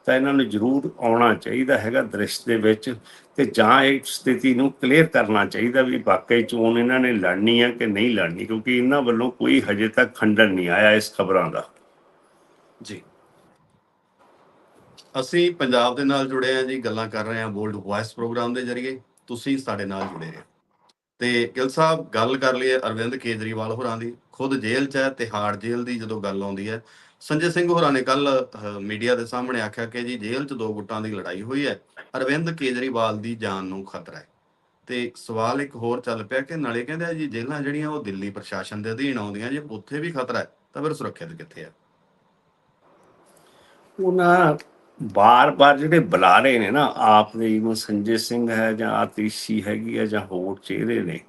ਤਾਂ ਇਹਨਾਂ ਨੂੰ ਜ਼ਰੂਰ ਆਉਣਾ ਚਾਹੀਦਾ ਹੈਗਾ ਦ੍ਰਿਸ਼ ਦੇ ਵਿੱਚ ਤੇ ਜਾਂ ਇਹ ਸਥਿਤੀ ਨੂੰ ਕਲੀਅਰ ਕਰਨਾ ਚਾਹੀਦਾ ਵੀ ਵਾਕਈ ਚੋਣ ਇਹਨਾਂ ਨੇ ਲੜਨੀ ਹੈ ਕਿ ਨਹੀਂ ਲੜਨੀ, ਕਿਉਂਕਿ ਇਹਨਾਂ ਵੱਲੋਂ ਕੋਈ ਹਜੇ ਤੱਕ ਖੰਡਨ ਨਹੀਂ ਆਇਆ ਇਸ ਖਬਰਾਂ ਦਾ। ਜੀ। ਅਸੀਂ ਪੰਜਾਬ ਦੇ ਨਾਲ ਜੁੜੇ ਆ ਜੀ, ਗੱਲਾਂ ਕਰ ਰਹੇ ਹਾਂ ਬੋਲਡ ਵੌਇਸ ਪ੍ਰੋਗਰਾਮ ਦੇ ਜ਼ਰੀਏ। ਤੁਸੀਂ ਸਾਡੇ ਨਾਲ ਜੁੜੇ ਰਹੋ ਤੇ ਗਿਲ ਸਾਹਿਬ, ਗੱਲ ਕਰ ਲਈਏ ਅਰਵਿੰਦ ਕੇਜਰੀਵਾਲ ਹੋਰਾਂ ਦੀ। ਖੁਦ ਜੇਲ੍ਹ 'ਚ ਹੈ, ਤਿਹਾੜ ਜੇਲ੍ਹ ਦੀ ਜਦੋਂ ਗੱਲ ਆਉਂਦੀ ਹੈ ਸੰਜੇ ਸਿੰਘ ਹੋਰਾਂ ਨੇ ਕੱਲ ਮੀਡੀਆ ਦੇ ਸਾਹਮਣੇ ਆਖਿਆ ਕਿ ਜੀ ਜੇਲ੍ਹ 'ਚ ਦੋ ਗੁੱਟਾਂ ਦੀ ਲੜਾਈ ਹੋਈ ਹੈ, ਅਰਵਿੰਦ ਕੇਜਰੀਵਾਲ ਦੀ ਜਾਨ ਨੂੰ ਖਤਰਾ ਹੈ। ਤੇ ਸਵਾਲ ਇੱਕ ਹੋਰ ਚੱਲ ਪਿਆ ਕਿ ਨਾਲੇ ਕਹਿੰਦੇ ਜੀ ਜੇਲ੍ਹਾਂ ਜਿਹੜੀਆਂ ਉਹ ਦਿੱਲੀ ਪ੍ਰਸ਼ਾਸਨ ਦੇ ਅਧੀਨ ਆਉਂਦੀਆਂ, ਜੇ ਉੱਥੇ ਵੀ ਖਤਰਾ ਹੈ, ਤਾਂ ਫਿਰ ਸੁਰੱਖਿਅਤ ਕਿੱਥੇ ਹੈ? ਉਹਨਾਂ ਬਾਰ-ਬਾਰ ਜਿਹੜੇ ਬੁਲਾਰੇ ਨੇ ਨਾ, ਆਪ ਦੇ ਨੂੰ ਸੰਜੇ ਸਿੰਘ ਹੈ ਜਾਂ ਆਤੀਸ਼ੀ ਹੈਗੀ ਹੈ ਜਾਂ ਹੋਰ ਚਿਹਰੇ ਨੇ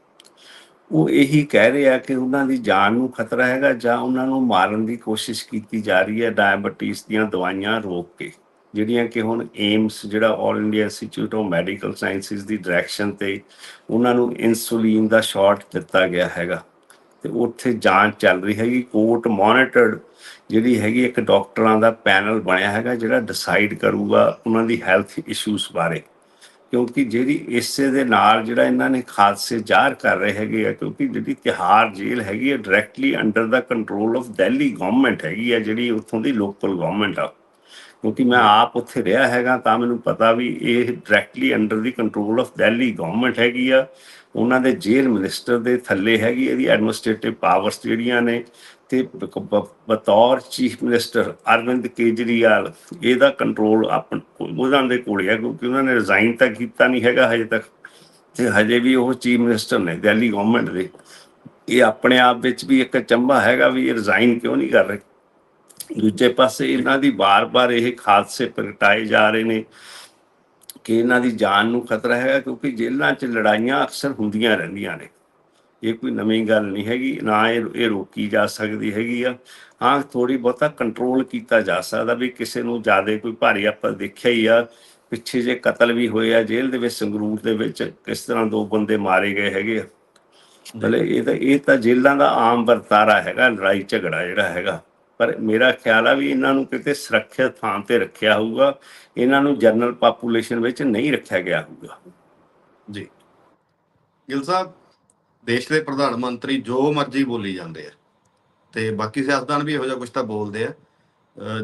ਉਹ ਇਹੀ ਕਹਿ ਰਹੇ ਆ ਕਿ ਉਹਨਾਂ ਦੀ ਜਾਨ ਨੂੰ ਖਤਰਾ ਹੈਗਾ ਜਾਂ ਉਹਨਾਂ ਨੂੰ ਮਾਰਨ ਦੀ ਕੋਸ਼ਿਸ਼ ਕੀਤੀ ਜਾ ਰਹੀ ਹੈ ਡਾਇਬੀਟੀਜ਼ ਦੀਆਂ ਦਵਾਈਆਂ ਰੋਕ ਕੇ, ਜਿਹੜੀਆਂ ਕਿ ਹੁਣ ਏਮਸ ਜਿਹੜਾ all India institute of medical sciences the direction ਤੇ ਉਹਨਾਂ ਨੂੰ ਇਨਸੂਲਿਨ ਦਾ ਸ਼ਾਟ ਦਿੱਤਾ ਗਿਆ ਹੈਗਾ। ਤੇ ਉੱਥੇ ਜਾਂਚ ਚੱਲ ਰਹੀ ਹੈਗੀ ਕੋਰਟ ਮੋਨੀਟਰਡ ਜਿਹੜੀ ਹੈਗੀ ਇੱਕ ਡਾਕਟਰਾਂ ਦਾ ਪੈਨਲ ਬਣਿਆ ਹੈਗਾ, ਜਿਹੜਾ ਡਿਸਾਈਡ ਕਰੂਗਾ ਉਹਨਾਂ ਦੀ ਹੈਲਥ ਇਸ਼ੂਜ਼ ਬਾਰੇ। ਕਿਉਂਕਿ ਜਿਹੜੀ ਇਸੇ ਦੇ ਨਾਲ ਜਿਹੜਾ ਇਹਨਾਂ ਨੇ ਖਾਦਸੇ ਜ਼ਾਹਰ ਕਰ ਰਹੇ ਹੈਗੇ ਆ, ਕਿਉਂਕਿ ਜਿਹੜੀ ਤਿਹਾਰ ਜੇਲ੍ਹ ਹੈਗੀ ਹੈ directly under the control of Delhi government ਹੈਗੀ ਆ, ਜਿਹੜੀ ਉੱਥੋਂ ਦੀ ਲੋਕਲ ਗਵਰਨਮੈਂਟ ਆ। ਕਿਉਂਕਿ ਮੈਂ ਆਪ ਉੱਥੇ ਰਿਹਾ ਹੈਗਾ ਤਾਂ ਮੈਨੂੰ ਪਤਾ ਵੀ ਇਹ directly under the control of Delhi government ਹੈਗੀ ਆ। ਉਹਨਾਂ ਦੇ ਜੇਲ੍ਹ ਮਿਨਿਸਟਰ ਦੇ ਥੱਲੇ ਹੈਗੀ, ਇਹਦੀ ਐਡਮਿਨਿਸਟ੍ਰੇਟਿਵ ਪਾਵਰਸ ਜਿਹੜੀਆਂ ਨੇ ਤੇ ਬਤੌਰ ਚੀਫ ਮਿਨਿਸਟਰ ਅਰਵਿੰਦ ਕੇਜਰੀਵਾਲ, ਇਹਦਾ ਕੰਟਰੋਲ ਆਪਣ, ਉਹਨਾਂ ਦੇ ਕੋਲ ਹੈ, ਕਿਉਂਕਿ ਉਹਨਾਂ ਨੇ ਰਿਜ਼ਾਈਨ ਤਾਂ ਕੀਤਾ ਨਹੀਂ ਹੈਗਾ ਹਜੇ ਤੱਕ। ਤੇ ਹਜੇ ਵੀ ਉਹ ਚੀਫ ਮਿਨਿਸਟਰ ਨੇ, ਦਿੱਲੀ ਗਵਰਨਮੈਂਟ ਦੇ। ਇਹ ਆਪਣੇ ਆਪ ਵਿੱਚ ਵੀ ਇੱਕ ਚੰਬਾ ਹੈਗਾ ਵੀ ਇਹ ਰਿਜ਼ਾਈਨ ਕਿਉਂ ਨਹੀਂ ਕਰ ਰਹੇ। ਦੂਜੇ ਪਾਸੇ ਇਹਨਾਂ ਦੀ ਬਾਰ-ਬਾਰ ਇਹ ਹਾਦਸੇ ਪ੍ਰਗਟਾਏ ਜਾ ਰਹੇ ਨੇ ਕਿ ਇਹਨਾਂ ਦੀ ਜਾਨ ਨੂੰ ਖਤਰਾ ਹੈਗਾ, ਕਿਉਂਕਿ ਜੇਲ੍ਹਾਂ 'ਚ ਲੜਾਈਆਂ ਅਕਸਰ ਹੁੰਦੀਆਂ ਰਹਿੰਦੀਆਂ ਨੇ। ਇਹ ਕੋਈ ਨਵੀਂ ਗੱਲ ਨਹੀਂ ਹੈਗੀ ਨਾ ਇਹ ਇਹ ਰੋਕੀ ਜਾ ਸਕਦੀ ਹੈਗੀ ਆ। ਹਾਂ ਥੋੜੀ ਬਹੁਤਾ ਕੰਟਰੋਲ ਕੀਤਾ ਜਾ ਸਕਦਾ ਵੀ ਕਿਸੇ ਨੂੰ ਜ਼ਿਆਦਾ ਕੋਈ ਭਾਰੀ ਆਪਾਂ ਦੇਖਿਆ ਹੀ ਆ ਪਿੱਛੇ ਜੇ ਕਤਲ ਵੀ ਹੋਏ ਆ ਜੇਲ੍ਹ ਦੇ ਵਿੱਚ ਸੰਗਰੂਰ ਦੇ ਵਿੱਚ ਕਿਸ ਤਰ੍ਹਾਂ ਦੋ ਬੰਦੇ ਮਾਰੇ ਗਏ ਹੈਗੇ ਆ। ਭਲੇ ਇਹ ਤਾਂ ਇਹ ਤਾਂ ਜੇਲ੍ਹਾਂ ਦਾ ਆਮ ਵਰਤਾਰਾ ਹੈਗਾ ਲੜਾਈ ਝਗੜਾ ਜਿਹੜਾ ਹੈਗਾ। ਪਰ ਮੇਰਾ ਖਿਆਲ ਆ ਵੀ ਇਹਨਾਂ ਨੂੰ ਕਿਤੇ ਸੁਰੱਖਿਅਤ ਥਾਂ ਤੇ ਰੱਖਿਆ ਹੋਊਗਾ ਇਹਨਾਂ ਨੂੰ ਜਨਰਲ ਪਾਪੂਲੇਸ਼ਨ ਵਿੱਚ ਨਹੀਂ ਰੱਖਿਆ ਗਿਆ ਹੋਊਗਾ। ਜੀ। ਗਿਲ ਸਾਹਿਬ ਦੇਸ਼ ਦੇ ਪ੍ਰਧਾਨ ਮੰਤਰੀ ਜੋ ਮਰਜ਼ੀ ਬੋਲੀ ਜਾਂਦੇ ਆ। ਤੇ ਬਾਕੀ ਸਿਆਸਤਦਾਨ ਵੀ ਇਹੋ ਜਿਹਾ ਕੁਝ ਤਾਂ ਬੋਲਦੇ ਆ।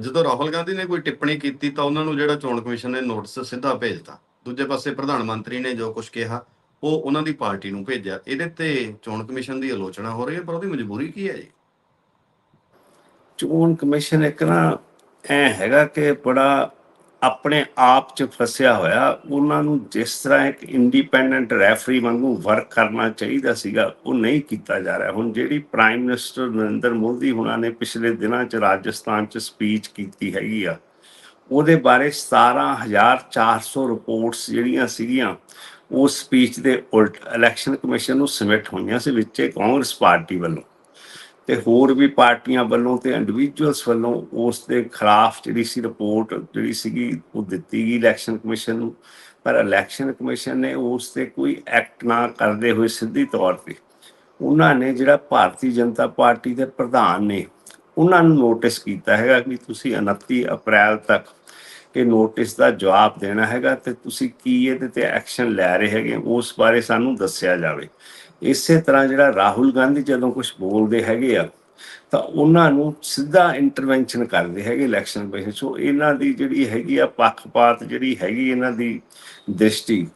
ਜਦੋਂ ਰਾਹੁਲ ਗਾਂਧੀ ਨੇ ਕੋਈ ਟਿੱਪਣੀ ਕੀਤੀ ਤਾਂ ਉਹਨਾਂ ਨੂੰ ਜਿਹੜਾ ਚੋਣ ਕਮਿਸ਼ਨ ਨੇ ਨੋਟਿਸ ਸਿੱਧਾ ਭੇਜਤਾ। ਦੂਜੇ ਪਾਸੇ ਪ੍ਰਧਾਨ ਮੰਤਰੀ ਨੇ ਜੋ ਕੁਝ ਕਿਹਾ, ਉਹ ਉਹਨਾਂ ਦੀ ਪਾਰਟੀ ਨੂੰ ਭੇਜਿਆ। ਇਹਦੇ ਤੇ ਚੋਣ ਕਮਿਸ਼ਨ ਦੀ ਆਲੋਚਨਾ ਹੋ ਰਹੀ ਹੈ, ਪਰ ਉਹਦੀ ਮਜਬੂਰੀ ਕੀ ਹੈ ਜੀ? ਚੋਣ ਕਮਿਸ਼ਨ ਇੱਕ ਨਾ ਐ ਹੈਗਾ ਕਿ ਬੜਾ ਆਪਣੇ ਆਪ ਚ ਫਸਿਆ ਹੋਇਆ, ਉਹਨਾਂ ਨੂੰ ਜਿਸ ਤਰ੍ਹਾਂ ਇੱਕ ਇੰਡੀਪੈਂਡੈਂਟ ਰੈਫਰੀ ਵਾਂਗੂ ਵਰਕ ਕਰਨਾ ਚਾਹੀਦਾ ਸੀਗਾ, ਉਹ ਨਹੀਂ ਕੀਤਾ ਜਾ ਰਿਹਾ। ਹੁਣ ਜਿਹੜੀ ਪ੍ਰਾਈਮ ਮਿਨਿਸਟਰ ਨਰਿੰਦਰ ਮੋਦੀ ਹੁਣਾਂ ਨੇ ਪਿਛਲੇ ਦਿਨਾਂ ਚ ਰਾਜਸਥਾਨ ਚ ਸਪੀਚ ਕੀਤੀ ਹੈਗੀ ਆ, ਉਹਦੇ ਬਾਰੇ 17400 ਰਿਪੋਰਟਸ ਜਿਹੜੀਆਂ ਸੀਗੀਆਂ ਉਸ ਸਪੀਚ ਦੇ ਉਲਟ ਇਲੈਕਸ਼ਨ ਕਮਿਸ਼ਨ ਨੂੰ ਸਬਮਿਟ ਹੋਈਆਂ ਸੀ, ਵਿੱਚੇ ਕਾਂਗਰਸ ਪਾਰਟੀ ਵੱਲੋਂ। ਤੇ ਹੋਰ ਵੀ ਪਾਰਟੀਆਂ ਵੱਲੋਂ ਤੇ ਇੰਡੀਵਿਜੂਅਲਸ ਵੱਲੋਂ ਉਸ ਦੇ ਖਿਲਾਫ ਜਿਹੜੀ ਸੀ ਰਿਪੋਰਟ ਜਿਹੜੀ ਸੀਗੀ, ਉਹ ਦਿੱਤੀ ਗਈ ਇਲੈਕਸ਼ਨ ਕਮਿਸ਼ਨ ਨੂੰ। ਪਰ ਇਲੈਕਸ਼ਨ ਕਮਿਸ਼ਨ ਨੇ ਉਸ ਤੇ ਕੋਈ ਐਕਟ ਨਾ ਕਰਦੇ ਹੋਏ ਸਿੱਧੀ ਤੌਰ ਤੇ ਉਹਨਾਂ ਨੇ ਜਿਹੜਾ ਭਾਰਤੀ ਜਨਤਾ ਪਾਰਟੀ ਦੇ ਪ੍ਰਧਾਨ ਨੇ, ਉਹਨਾਂ ਨੂੰ ਨੋਟਿਸ ਕੀਤਾ ਹੈਗਾ ਕਿ ਤੁਸੀਂ 29 ਅਪ੍ਰੈਲ ਤੱਕ ਇਹ ਨੋਟਿਸ ਦਾ ਜਵਾਬ ਦੇਣਾ ਹੈਗਾ ਤੇ ਤੁਸੀਂ ਕੀ ਇਹਦੇ ਤੇ ਐਕਸ਼ਨ ਲੈ ਰਹੇ ਹੈਗੇ, ਉਸ ਬਾਰੇ ਸਾਨੂੰ ਦੱਸਿਆ ਜਾਵੇ। ਇਸੇ ਤਰ੍ਹਾਂ ਜਿਹੜਾ ਰਾਹੁਲ ਗਾਂਧੀ ਜਦੋਂ ਕੁਝ ਬੋਲਦੇ ਹੈਗੇ ਆ, ਤਾਂ ਉਹਨਾਂ ਨੂੰ ਸਿੱਧਾ ਇੰਟਰਵੈਂਸ਼ਨ ਕਰਦੇ ਹੈਗੇ ਇਲੈਕਸ਼ਨ ਕਮਿਸ਼ਨ ਸੋ ਇਹਨਾਂ ਦੀ ਜਿਹੜੀ ਹੈਗੀ ਆ ਪੱਖਪਾਤ ਜਿਹੜੀ ਹੈਗੀ ਇਹਨਾਂ ਦੀ ਦ੍ਰਿਸ਼ਟੀ,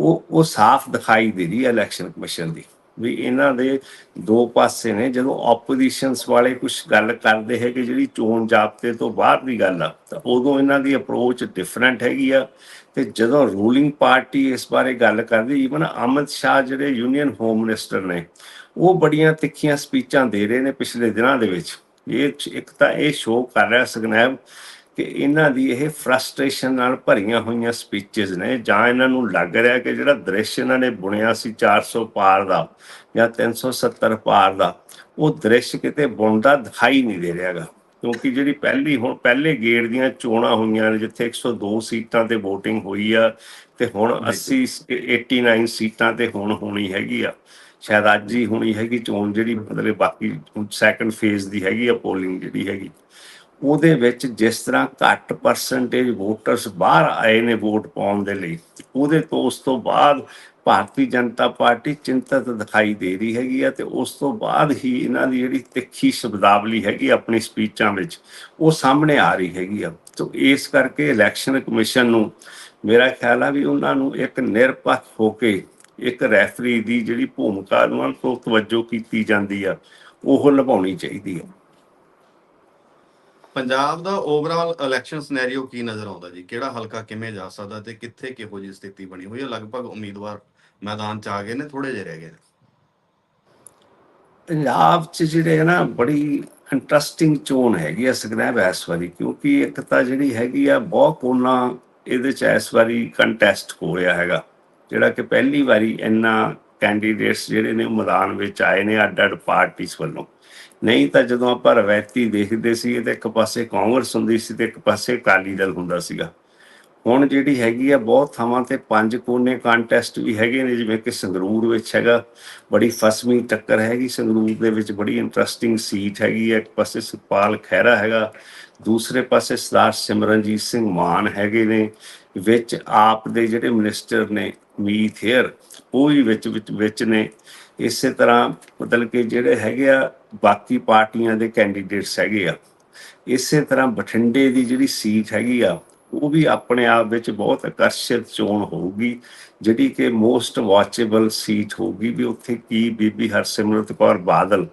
ਉਹ ਉਹ ਸਾਫ਼ ਦਿਖਾਈ ਦੇ ਰਹੀ ਹੈ ਇਲੈਕਸ਼ਨ ਕਮਿਸ਼ਨ ਦੀ ਵੀ ਇਹਨਾਂ ਦੇ ਦੋ ਪਾਸੇ ਨੇ। ਜਦੋਂ ਆਪੋਜੀਸ਼ਨਸ ਵਾਲੇ ਕੁਝ ਗੱਲ ਕਰਦੇ ਹੈ ਕਿ ਜਿਹੜੀ ਚੋਣ ਜਾਬਤੇ ਤੋਂ ਬਾਹਰ ਦੀ ਗੱਲ ਆ, ਤਾਂ ਉਦੋਂ ਇਹਨਾਂ ਦੀ ਅਪਰੋਚ ਡਿਫਰੈਂਟ ਹੈਗੀ ਆ। ਤੇ ਜਦੋਂ ਰੂਲਿੰਗ ਪਾਰਟੀ ਇਸ ਬਾਰੇ ਗੱਲ ਕਰਦੀ ਈਵਨ ਅਮਿਤ ਸ਼ਾਹ ਜਿਹੜੇ ਯੂਨੀਅਨ ਹੋਮ ਮਿਨਿਸਟਰ ਨੇ, ਉਹ ਬੜੀਆਂ ਤਿੱਖੀਆਂ ਸਪੀਚਾਂ ਦੇ ਰਹੇ ਨੇ ਪਿਛਲੇ ਦਿਨਾਂ ਦੇ ਵਿੱਚ। ਇਹ ਇੱਕ ਤਾਂ ਇਹ ਸ਼ੋਅ ਕਰ ਰਿਹਾ ਸਗਨੈਬ ਕਿ ਇਹਨਾਂ ਦੀ ਇਹ ਫਰਸਟ੍ਰੇਸ਼ਨ ਨਾਲ ਭਰੀਆਂ ਹੋਈਆਂ ਸਪੀਚਸ ਨੇ, ਜਾਂ ਇਹਨਾਂ ਨੂੰ ਲੱਗ ਰਿਹਾ ਕਿ ਜਿਹੜਾ ਦ੍ਰਿਸ਼ ਇਹਨਾਂ ਨੇ ਬੁਣਿਆ ਸੀ 400 ਪਾਰ ਦਾ ਜਾਂ 370 ਪਾਰ ਦਾ, ਉਹ ਦ੍ਰਿਸ਼ ਕਿਤੇ ਬੁਣਦਾ ਦਿਖਾਈ ਨਹੀਂ ਦੇ ਰਿਹਾਗਾ ਕਿਉਂਕਿ ਜਿਹੜੀ ਪਹਿਲੀ ਹੁਣ ਪਹਿਲੇ ਗੇੜ ਦੀਆਂ ਚੋਣਾਂ ਹੋਈਆਂ ਨੇ ਜਿੱਥੇ 102 ਸੀਟਾਂ ਤੇ VOTING ਹੋਈ ਆ ਤੇ ਹੁਣ 80 89 ਸੀਟਾਂ ਤੇ ਹੁਣ ਹੋਣੀ ਹੈਗੀ ਆ। ਸ਼ਾਇਦ ਅੱਜ ਹੀ ਹੋਣੀ ਹੈਗੀ ਚੋਣ ਜਿਹੜੀ ਮਤਲਬ ਬਾਕੀ ਸੈਕੰਡ ਫੇਜ਼ ਦੀ ਹੈਗੀ ਆ ਪੋਲਿੰਗ ਜਿਹੜੀ ਹੈਗੀ। ਉਹਦੇ ਵਿੱਚ ਜਿਸ ਤਰ੍ਹਾਂ ਘੱਟ ਪਰਸੈਂਟੇਜ ਵੋਟਰਸ ਬਾਹਰ ਆਏ ਨੇ ਵੋਟ ਪਾਉਣ ਦੇ ਲਈ ਉਹਦੇ ਤੋਂ ਉਸ ਤੋਂ ਬਾਅਦ ਭਾਰਤੀ ਜਨਤਾ ਪਾਰਟੀ ਚਿੰਤਤ ਦਿਖਾਈ ਦੇ ਰਹੀ ਹੈਗੀ ਆ ਤੇ ਉਸ ਤੋਂ ਬਾਅਦ ਹੀ ਇਹਨਾਂ ਦੀ ਜਿਹੜੀ ਤਿੱਖੀ ਸ਼ਬਦਾਵਲੀ ਹੈਗੀ ਆਪਣੀ ਸਪੀਚਾਂ ਵਿੱਚ, ਉਹ ਸਾਹਮਣੇ ਆ ਰਹੀ ਹੈਗੀ ਆ। ਤੋਂ ਇਸ ਕਰਕੇ ਇਲੈਕਸ਼ਨ ਕਮਿਸ਼ਨ ਨੂੰ ਮੇਰਾ ਖਿਆਲ ਆ ਵੀ ਉਹਨਾਂ ਨੂੰ ਇੱਕ ਨਿਰਪੱਖ ਹੋ ਕੇ ਇੱਕ ਰੈਫਰੀ ਦੀ ਜਿਹੜੀ ਭੂਮਿਕਾ ਨੂੰ ਤੋਂ ਤਵੱਜੋ ਕੀਤੀ ਜਾਂਦੀ ਆ, ਉਹ ਨਿਭਾਉਣੀ ਚਾਹੀਦੀ ਆ। ਪੰਜਾਬ ਦਾ ਓਵਰਆਲ ਇਲੈਕਸ਼ਨ ਸਿਨੈਰੀਓ ਕੀ ਨਜ਼ਰ ਆਉਂਦਾ ਜੀ? ਕਿਹੜਾ ਹਲਕਾ ਕਿਵੇਂ ਜਾ ਸਕਦਾ ਤੇ ਕਿੱਥੇ ਕਿਹੋ ਜਿਹੀ ਸਥਿਤੀ ਬਣੀ ਹੋਈ ਹੈ ਲਗਭਗ ਉਮੀਦਵਾਰ ਮੈਦਾਨ 'ਚ ਆ ਗਏ ਨੇ ਥੋੜੇ ਜਿਹੇ ਰਹਿ ਗਏ ਨੇ। ਪੰਜਾਬ 'ਚ ਜਿਹੜੇ ਹੈ ਨਾ, ਬੜੀ ਇੰਟਰਸਟਿੰਗ ਚੋਣ ਹੈਗੀ ਆ ਸਕਰੈਬ ਇਸ ਵਾਰੀ, ਕਿਉਂਕਿ ਇੱਕ ਤਾਂ ਜਿਹੜੀ ਹੈਗੀ ਆ, ਬਹੁਤ ਕੋਨਾ ਇਹਦੇ ਚ ਇਸ ਵਾਰੀ ਕੰਟੈਸਟ ਹੋ ਰਿਹਾ ਹੈਗਾ। ਜਿਹੜਾ ਕਿ ਪਹਿਲੀ ਵਾਰੀ ਇੰਨਾ ਕੈਂਡੀਡੇਟਸ ਜਿਹੜੇ ਨੇ, ਉਹ ਮੈਦਾਨ ਵਿੱਚ ਆਏ ਨੇ ਅੱਡ ਅੱਡ ਪਾਰਟੀਆਂ ਵੱਲੋਂ। ਨਹੀਂ ਤਾਂ ਜਦੋਂ ਆਪਾਂ ਰਵਾਇਤੀ ਦੇਖਦੇ ਸੀ ਤੇ ਇੱਕ ਪਾਸੇ ਕਾਂਗਰਸ ਹੁੰਦੀ ਸੀ ਤੇ ਇੱਕ ਪਾਸੇ ਅਕਾਲੀ ਦਲ ਹੁੰਦਾ ਸੀਗਾ। ਹੁਣ ਜਿਹੜੀ ਹੈਗੀ ਆ, ਬਹੁਤ ਥਾਵਾਂ ਤੇ ਪੰਜ ਕੋਨੇ ਕੰਟੈਸਟ ਵੀ ਹੈਗੇ ਨੇ, ਜਿਵੇਂ ਕਿ ਸੰਗਰੂਰ ਵਿੱਚ ਹੈਗਾ, ਬੜੀ ਫਸਵੀਂ ਟੱਕਰ ਹੈਗੀ, ਸੰਗਰੂਰ ਦੇ ਵਿੱਚ ਬੜੀ ਇੰਟਰਸਟਿੰਗ ਸੀਟ ਹੈਗੀ ਹੈ ਇੱਕ ਪਾਸੇ ਸੁਖਪਾਲ ਖਹਿਰਾ ਹੈਗਾ, ਦੂਸਰੇ ਪਾਸੇ ਸਰਦਾਰ ਸਿਮਰਨਜੀਤ ਸਿੰਘ ਮਾਨ ਹੈਗੇ ਨੇ, ਵਿੱਚ ਆਪ ਦੇ ਜਿਹੜੇ ਮਿਨਿਸਟਰ ਨੇ, ਮੀਤ ਹੇਅਰ, ਉਹ ਵੀ ਵਿੱਚ ਵਿੱਚ ਨੇ। ਇਸੇ ਤਰ੍ਹਾਂ ਮਤਲਬ ਕਿ ਜਿਹੜੇ ਹੈਗੇ ਆ, ਬਾਕੀ ਪਾਰਟੀਆਂ ਦੇ ਕੈਂਡੀਡੇਟਸ ਹੈਗੇ ਆ। ਇਸੇ ਤਰ੍ਹਾਂ ਬਠਿੰਡੇ ਦੀ ਜਿਹੜੀ ਸੀਟ ਹੈਗੀ ਆ ਉਹ ਵੀ ਆਪਣੇ ਆਪ ਵਿੱਚ ਬਹੁਤ ਆਕਰਸ਼ਿਤ ਚੋਣ ਹੋਊਗੀ, ਜਿਹੜੀ ਕਿ ਮੋਸਟ ਵਾਚੇਬਲ ਸੀਟ ਹੋਊਗੀ ਵੀ ਉੱਥੇ ਕੀ ਬੀਬੀ ਹਰਸਿਮਰਤ ਕੌਰ ਬਾਦਲ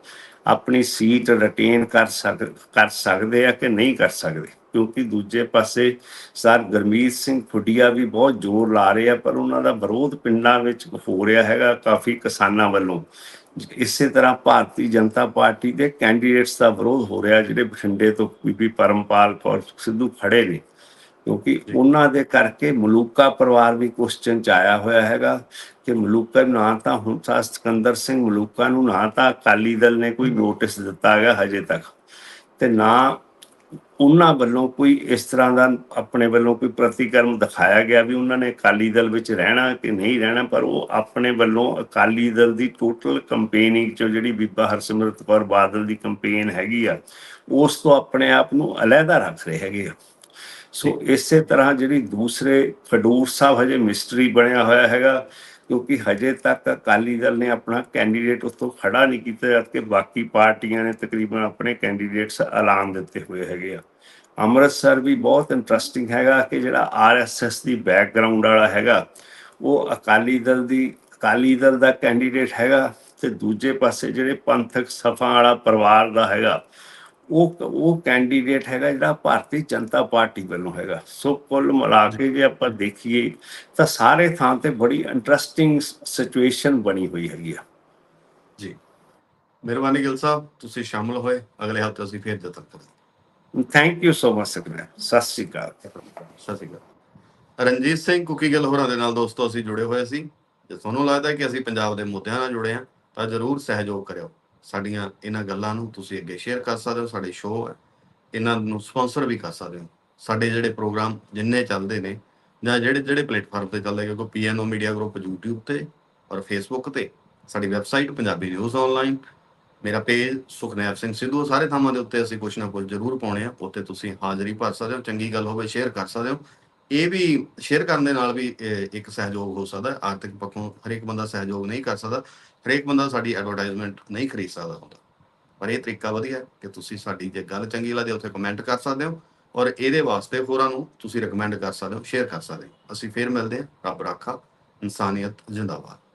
ਆਪਣੀ ਸੀਟ ਰਿਟੇਨ ਕਰ ਸਕ, ਕਰ ਸਕਦੇ ਆ ਕਿ ਨਹੀਂ ਕਰ ਸਕਦੇ? ਕਿਉਂਕਿ ਦੂਜੇ ਪਾਸੇ ਸਰ ਗੁਰਮੀਤ ਸਿੰਘ ਫੁੱਡੀਆ ਵੀ ਬਹੁਤ ਜ਼ੋਰ ਲਾ ਰਹੇ ਆ, ਪਰ ਉਹਨਾਂ ਦਾ ਵਿਰੋਧ ਪਿੰਡਾਂ ਵਿੱਚ ਹੋ ਰਿਹਾ ਹੈਗਾ ਕਾਫੀ ਕਿਸਾਨਾਂ ਵੱਲੋਂ। ਇਸੇ ਤਰ੍ਹਾਂ ਭਾਰਤੀ ਜਨਤਾ ਪਾਰਟੀ ਦੇ ਕੈਂਡੀਡੇਟਸ ਦਾ ਵਿਰੋਧ ਹੋ ਰਿਹਾ, ਜਿਹੜੇ ਬਠਿੰਡੇ ਤੋਂ ਬੀਬੀ ਪਰਮਪਾਲ ਕੌਰ ਸਿੱਧੂ ਖੜੇ ਨੇ। ਕਿਉਂਕਿ ਉਹਨਾਂ ਦੇ ਕਰਕੇ ਮਲੂਕਾ ਪਰਿਵਾਰ ਵੀ ਕੁਐਸਚਨ ਚ ਆਇਆ ਹੋਇਆ ਹੈਗਾ ਕਿ ਮਲੂਕਾ ਨੂੰ ਨਾ ਤਾਂ ਹੁਣ ਤਾਂ ਸਿਕੰਦਰ ਸਿੰਘ ਮਲੂਕਾ ਨੂੰ ਨਾ ਤਾਂ ਅਕਾਲੀ ਦਲ ਨੇ ਕੋਈ ਨੋਟਿਸ ਦਿੱਤਾ ਹੈਗਾ ਹਜੇ ਤੱਕ। ਤੇ ਨਾ ਉਹਨਾਂ ਵੱਲੋਂ ਕੋਈ ਇਸ ਤਰ੍ਹਾਂ ਦਾ ਆਪਣੇ ਵੱਲੋਂ ਕੋਈ ਪ੍ਰਤੀਕਰਮ ਦਿਖਾਇਆ ਗਿਆ ਵੀ ਉਹਨਾਂ ਨੇ ਅਕਾਲੀ ਦਲ ਵਿੱਚ ਰਹਿਣਾ ਕਿ ਨਹੀਂ ਰਹਿਣਾ ਪਰ ਉਹ ਆਪਣੇ ਵੱਲੋਂ ਅਕਾਲੀ ਦਲ ਦੀ ਟੋਟਲ ਕੰਪੇਨਿੰਗ ਚੋਂ ਜਿਹੜੀ ਬੀਬਾ ਹਰਸਿਮਰਤ ਕੌਰ ਬਾਦਲ ਦੀ ਕੰਪੇਨ ਹੈਗੀ ਆ ਉਸ ਤੋਂ ਆਪਣੇ ਆਪ ਨੂੰ ਅਲੱਗਾ ਰੱਖ ਰਹੇ ਹੈਗੇ ਆ। ਸੋ ਇਸੇ ਤਰ੍ਹਾਂ ਜਿਹੜੀ ਦੂਸਰੇ ਖਡੂਰ ਸਾਹਿਬ ਹਜੇ ਮਿਸਟਰੀ ਬਣਿਆ ਹੋਇਆ ਹੈਗਾ, ਕਿਉਂਕਿ ਹਜੇ ਤੱਕ ਅਕਾਲੀ ਦਲ ਨੇ ਆਪਣਾ ਕੈਂਡੀਡੇਟ ਉੱਥੋਂ ਖੜਾ ਨਹੀਂ ਕੀਤਾ ਜਦਕਿ ਬਾਕੀ ਪਾਰਟੀਆਂ ਨੇ ਤਕਰੀਬਨ ਆਪਣੇ ਕੈਂਡੀਡੇਟਸ ਐਲਾਨ ਦਿੱਤੇ ਹੋਏ ਹੈਗੇ ਆ। ਅੰਮ੍ਰਿਤਸਰ ਵੀ ਬਹੁਤ ਇੰਟਰਸਟਿੰਗ ਹੈਗਾ ਕਿ ਜਿਹੜਾ ਆਰਐਸਐਸ ਦੀ ਬੈਕਗ੍ਰਾਉਂਡ ਵਾਲਾ ਹੈਗਾ, ਉਹ ਅਕਾਲੀ ਦਲ ਦੀ, ਅਕਾਲੀ ਦਲ ਦਾ ਕੈਂਡੀਡੇਟ ਹੈਗਾ ਤੇ ਦੂਜੇ ਪਾਸੇ ਜਿਹੜੇ ਪੰਥਕ ਸਫਾ ਵਾਲਾ ਪਰਿਵਾਰ ਦਾ ਹੈਗਾ ਉਹ ਉਹ ਕੈਂਡੀਡੇਟ ਹੈਗਾ ਜਿਹੜਾ ਭਾਰਤੀ ਜਨਤਾ ਪਾਰਟੀ ਵੱਲੋਂ ਹੈਗਾ। ਸੋ ਕੁੱਲ ਮਿਲਾ ਕੇ ਜੇ ਆਪਾਂ ਦੇਖੀਏ ਤਾਂ ਸਾਰੇ ਥਾਂ ਤੇ ਬੜੀ ਇੰਟਰਸਟਿੰਗ ਸਿਚੁਏਸ਼ਨ ਬਣੀ ਹੋਈ ਹੈਗੀ ਆ। ਜੀ। ਮਿਹਰਬਾਨੀ ਗਿਲ ਸਾਹਿਬ ਤੁਸੀਂ ਸ਼ਾਮਲ ਹੋਏ। ਅਗਲੇ ਹਫ਼ਤੇ ਅਸੀਂ ਫੇਰ ਜਤਨ ਕਰਾਂਗੇ ਥੈਂਕ ਯੂ ਸੋ ਮਚ ਸਕਦਾ ਸਤਿ ਸ਼੍ਰੀ ਅਕਾਲ। ਸਤਿ ਸ਼੍ਰੀ ਅਕਾਲ। ਰਣਜੀਤ ਸਿੰਘ ਕੁਕੀ ਗਿੱਲ ਹੋਰਾਂ ਦੇ ਨਾਲ ਦੋਸਤੋ ਅਸੀਂ ਜੁੜੇ ਹੋਏ ਸੀ। ਜੇ ਤੁਹਾਨੂੰ ਲੱਗਦਾ ਕਿ ਅਸੀਂ ਪੰਜਾਬ ਦੇ ਮੁੱਦਿਆਂ ਨਾਲ ਜੁੜੇ ਹਾਂ ਤਾਂ ਜਰੂਰ ਸਹਿਯੋਗ ਕਰਿਓ। ਸਾਡੀਆਂ ਇਹਨਾਂ ਗੱਲਾਂ ਨੂੰ ਤੁਸੀਂ ਅੱਗੇ ਸ਼ੇਅਰ ਕਰ ਸਕਦੇ ਹੋ, ਸਾਡੇ ਸ਼ੋਅ ਹੈ। ਇਹਨਾਂ ਨੂੰ ਸਪਾਂਸਰ ਵੀ ਕਰ ਸਕਦੇ ਹੋ। ਸਾਡੇ ਜਿਹੜੇ ਪ੍ਰੋਗਰਾਮ ਜਿੰਨੇ ਚੱਲਦੇ ਨੇ ਜਾਂ ਜਿਹੜੇ ਜਿਹੜੇ ਪਲੇਟਫਾਰਮ ਤੇ ਚੱਲਦੇ, ਕਿਉਂਕਿ ਪੀਐਨਓ ਮੀਡੀਆ ਗਰੁੱਪ YouTube ਤੇ ਔਰ Facebook ਤੇ, ਸਾਡੀ ਵੈਬਸਾਈਟ ਪੰਜਾਬੀ ਨਿਊਜ਼ ਆਨਲਾਈਨ ਮੇਰਾ ਪੇਜ ਸੁਖਨੈਬ ਸਿੰਘ ਸਿੱਧੂ ਸਾਰੇ ਥਾਵਾਂ ਦੇ ਉੱਤੇ ਅਸੀਂ ਕੁਝ ਨਾ ਕੁਝ ਜ਼ਰੂਰ ਪਾਉਣੇ ਆ ਉੱਤੇ ਤੁਸੀਂ ਹਾਜ਼ਰੀ ਭਰ ਸਕਦੇ ਹੋ, ਚੰਗੀ ਗੱਲ ਹੋਵੇ ਸ਼ੇਅਰ ਕਰ ਸਕਦੇ ਹੋ। ਇਹ ਵੀ ਸ਼ੇਅਰ ਕਰਨ ਦੇ ਨਾਲ ਵੀ ਇਹ ਇੱਕ ਸਹਿਯੋਗ ਹੋ ਸਕਦਾ, ਆਰਥਿਕ ਪੱਖੋਂ ਹਰੇਕ ਬੰਦਾ ਸਹਿਯੋਗ ਨਹੀਂ ਕਰ ਸਕਦਾ। ਹਰੇਕ ਬੰਦਾ ਸਾਡੀ ਐਡਵਰਟਾਈਜ਼ਮੈਂਟ ਨਹੀਂ ਖਰੀਦ ਸਕਦਾ ਹੁੰਦਾ। ਪਰ ਇਹ ਤਰੀਕਾ ਵਧੀਆ ਕਿ ਤੁਸੀਂ ਸਾਡੀ ਜੇ ਗੱਲ ਚੰਗੀ ਲੱਗਦੀ ਉੱਥੇ ਕਮੈਂਟ ਕਰ ਸਕਦੇ ਹੋ ਔਰ ਇਹਦੇ ਵਾਸਤੇ ਹੋਰਾਂ ਨੂੰ ਤੁਸੀਂ ਰეკਮੈਂਡ ਕਰ ਸਕਦੇ ਹੋ ਸ਼ੇਅਰ ਕਰ ਸਕਦੇ ਹੋ। ਅਸੀਂ ਫੇਰ ਮਿਲਦੇ ਹਾਂ। ਰੱਬ ਰਾਖਾ, ਇਨਸਾਨੀਅਤ ਜਿੰਦਾਬਾਦ।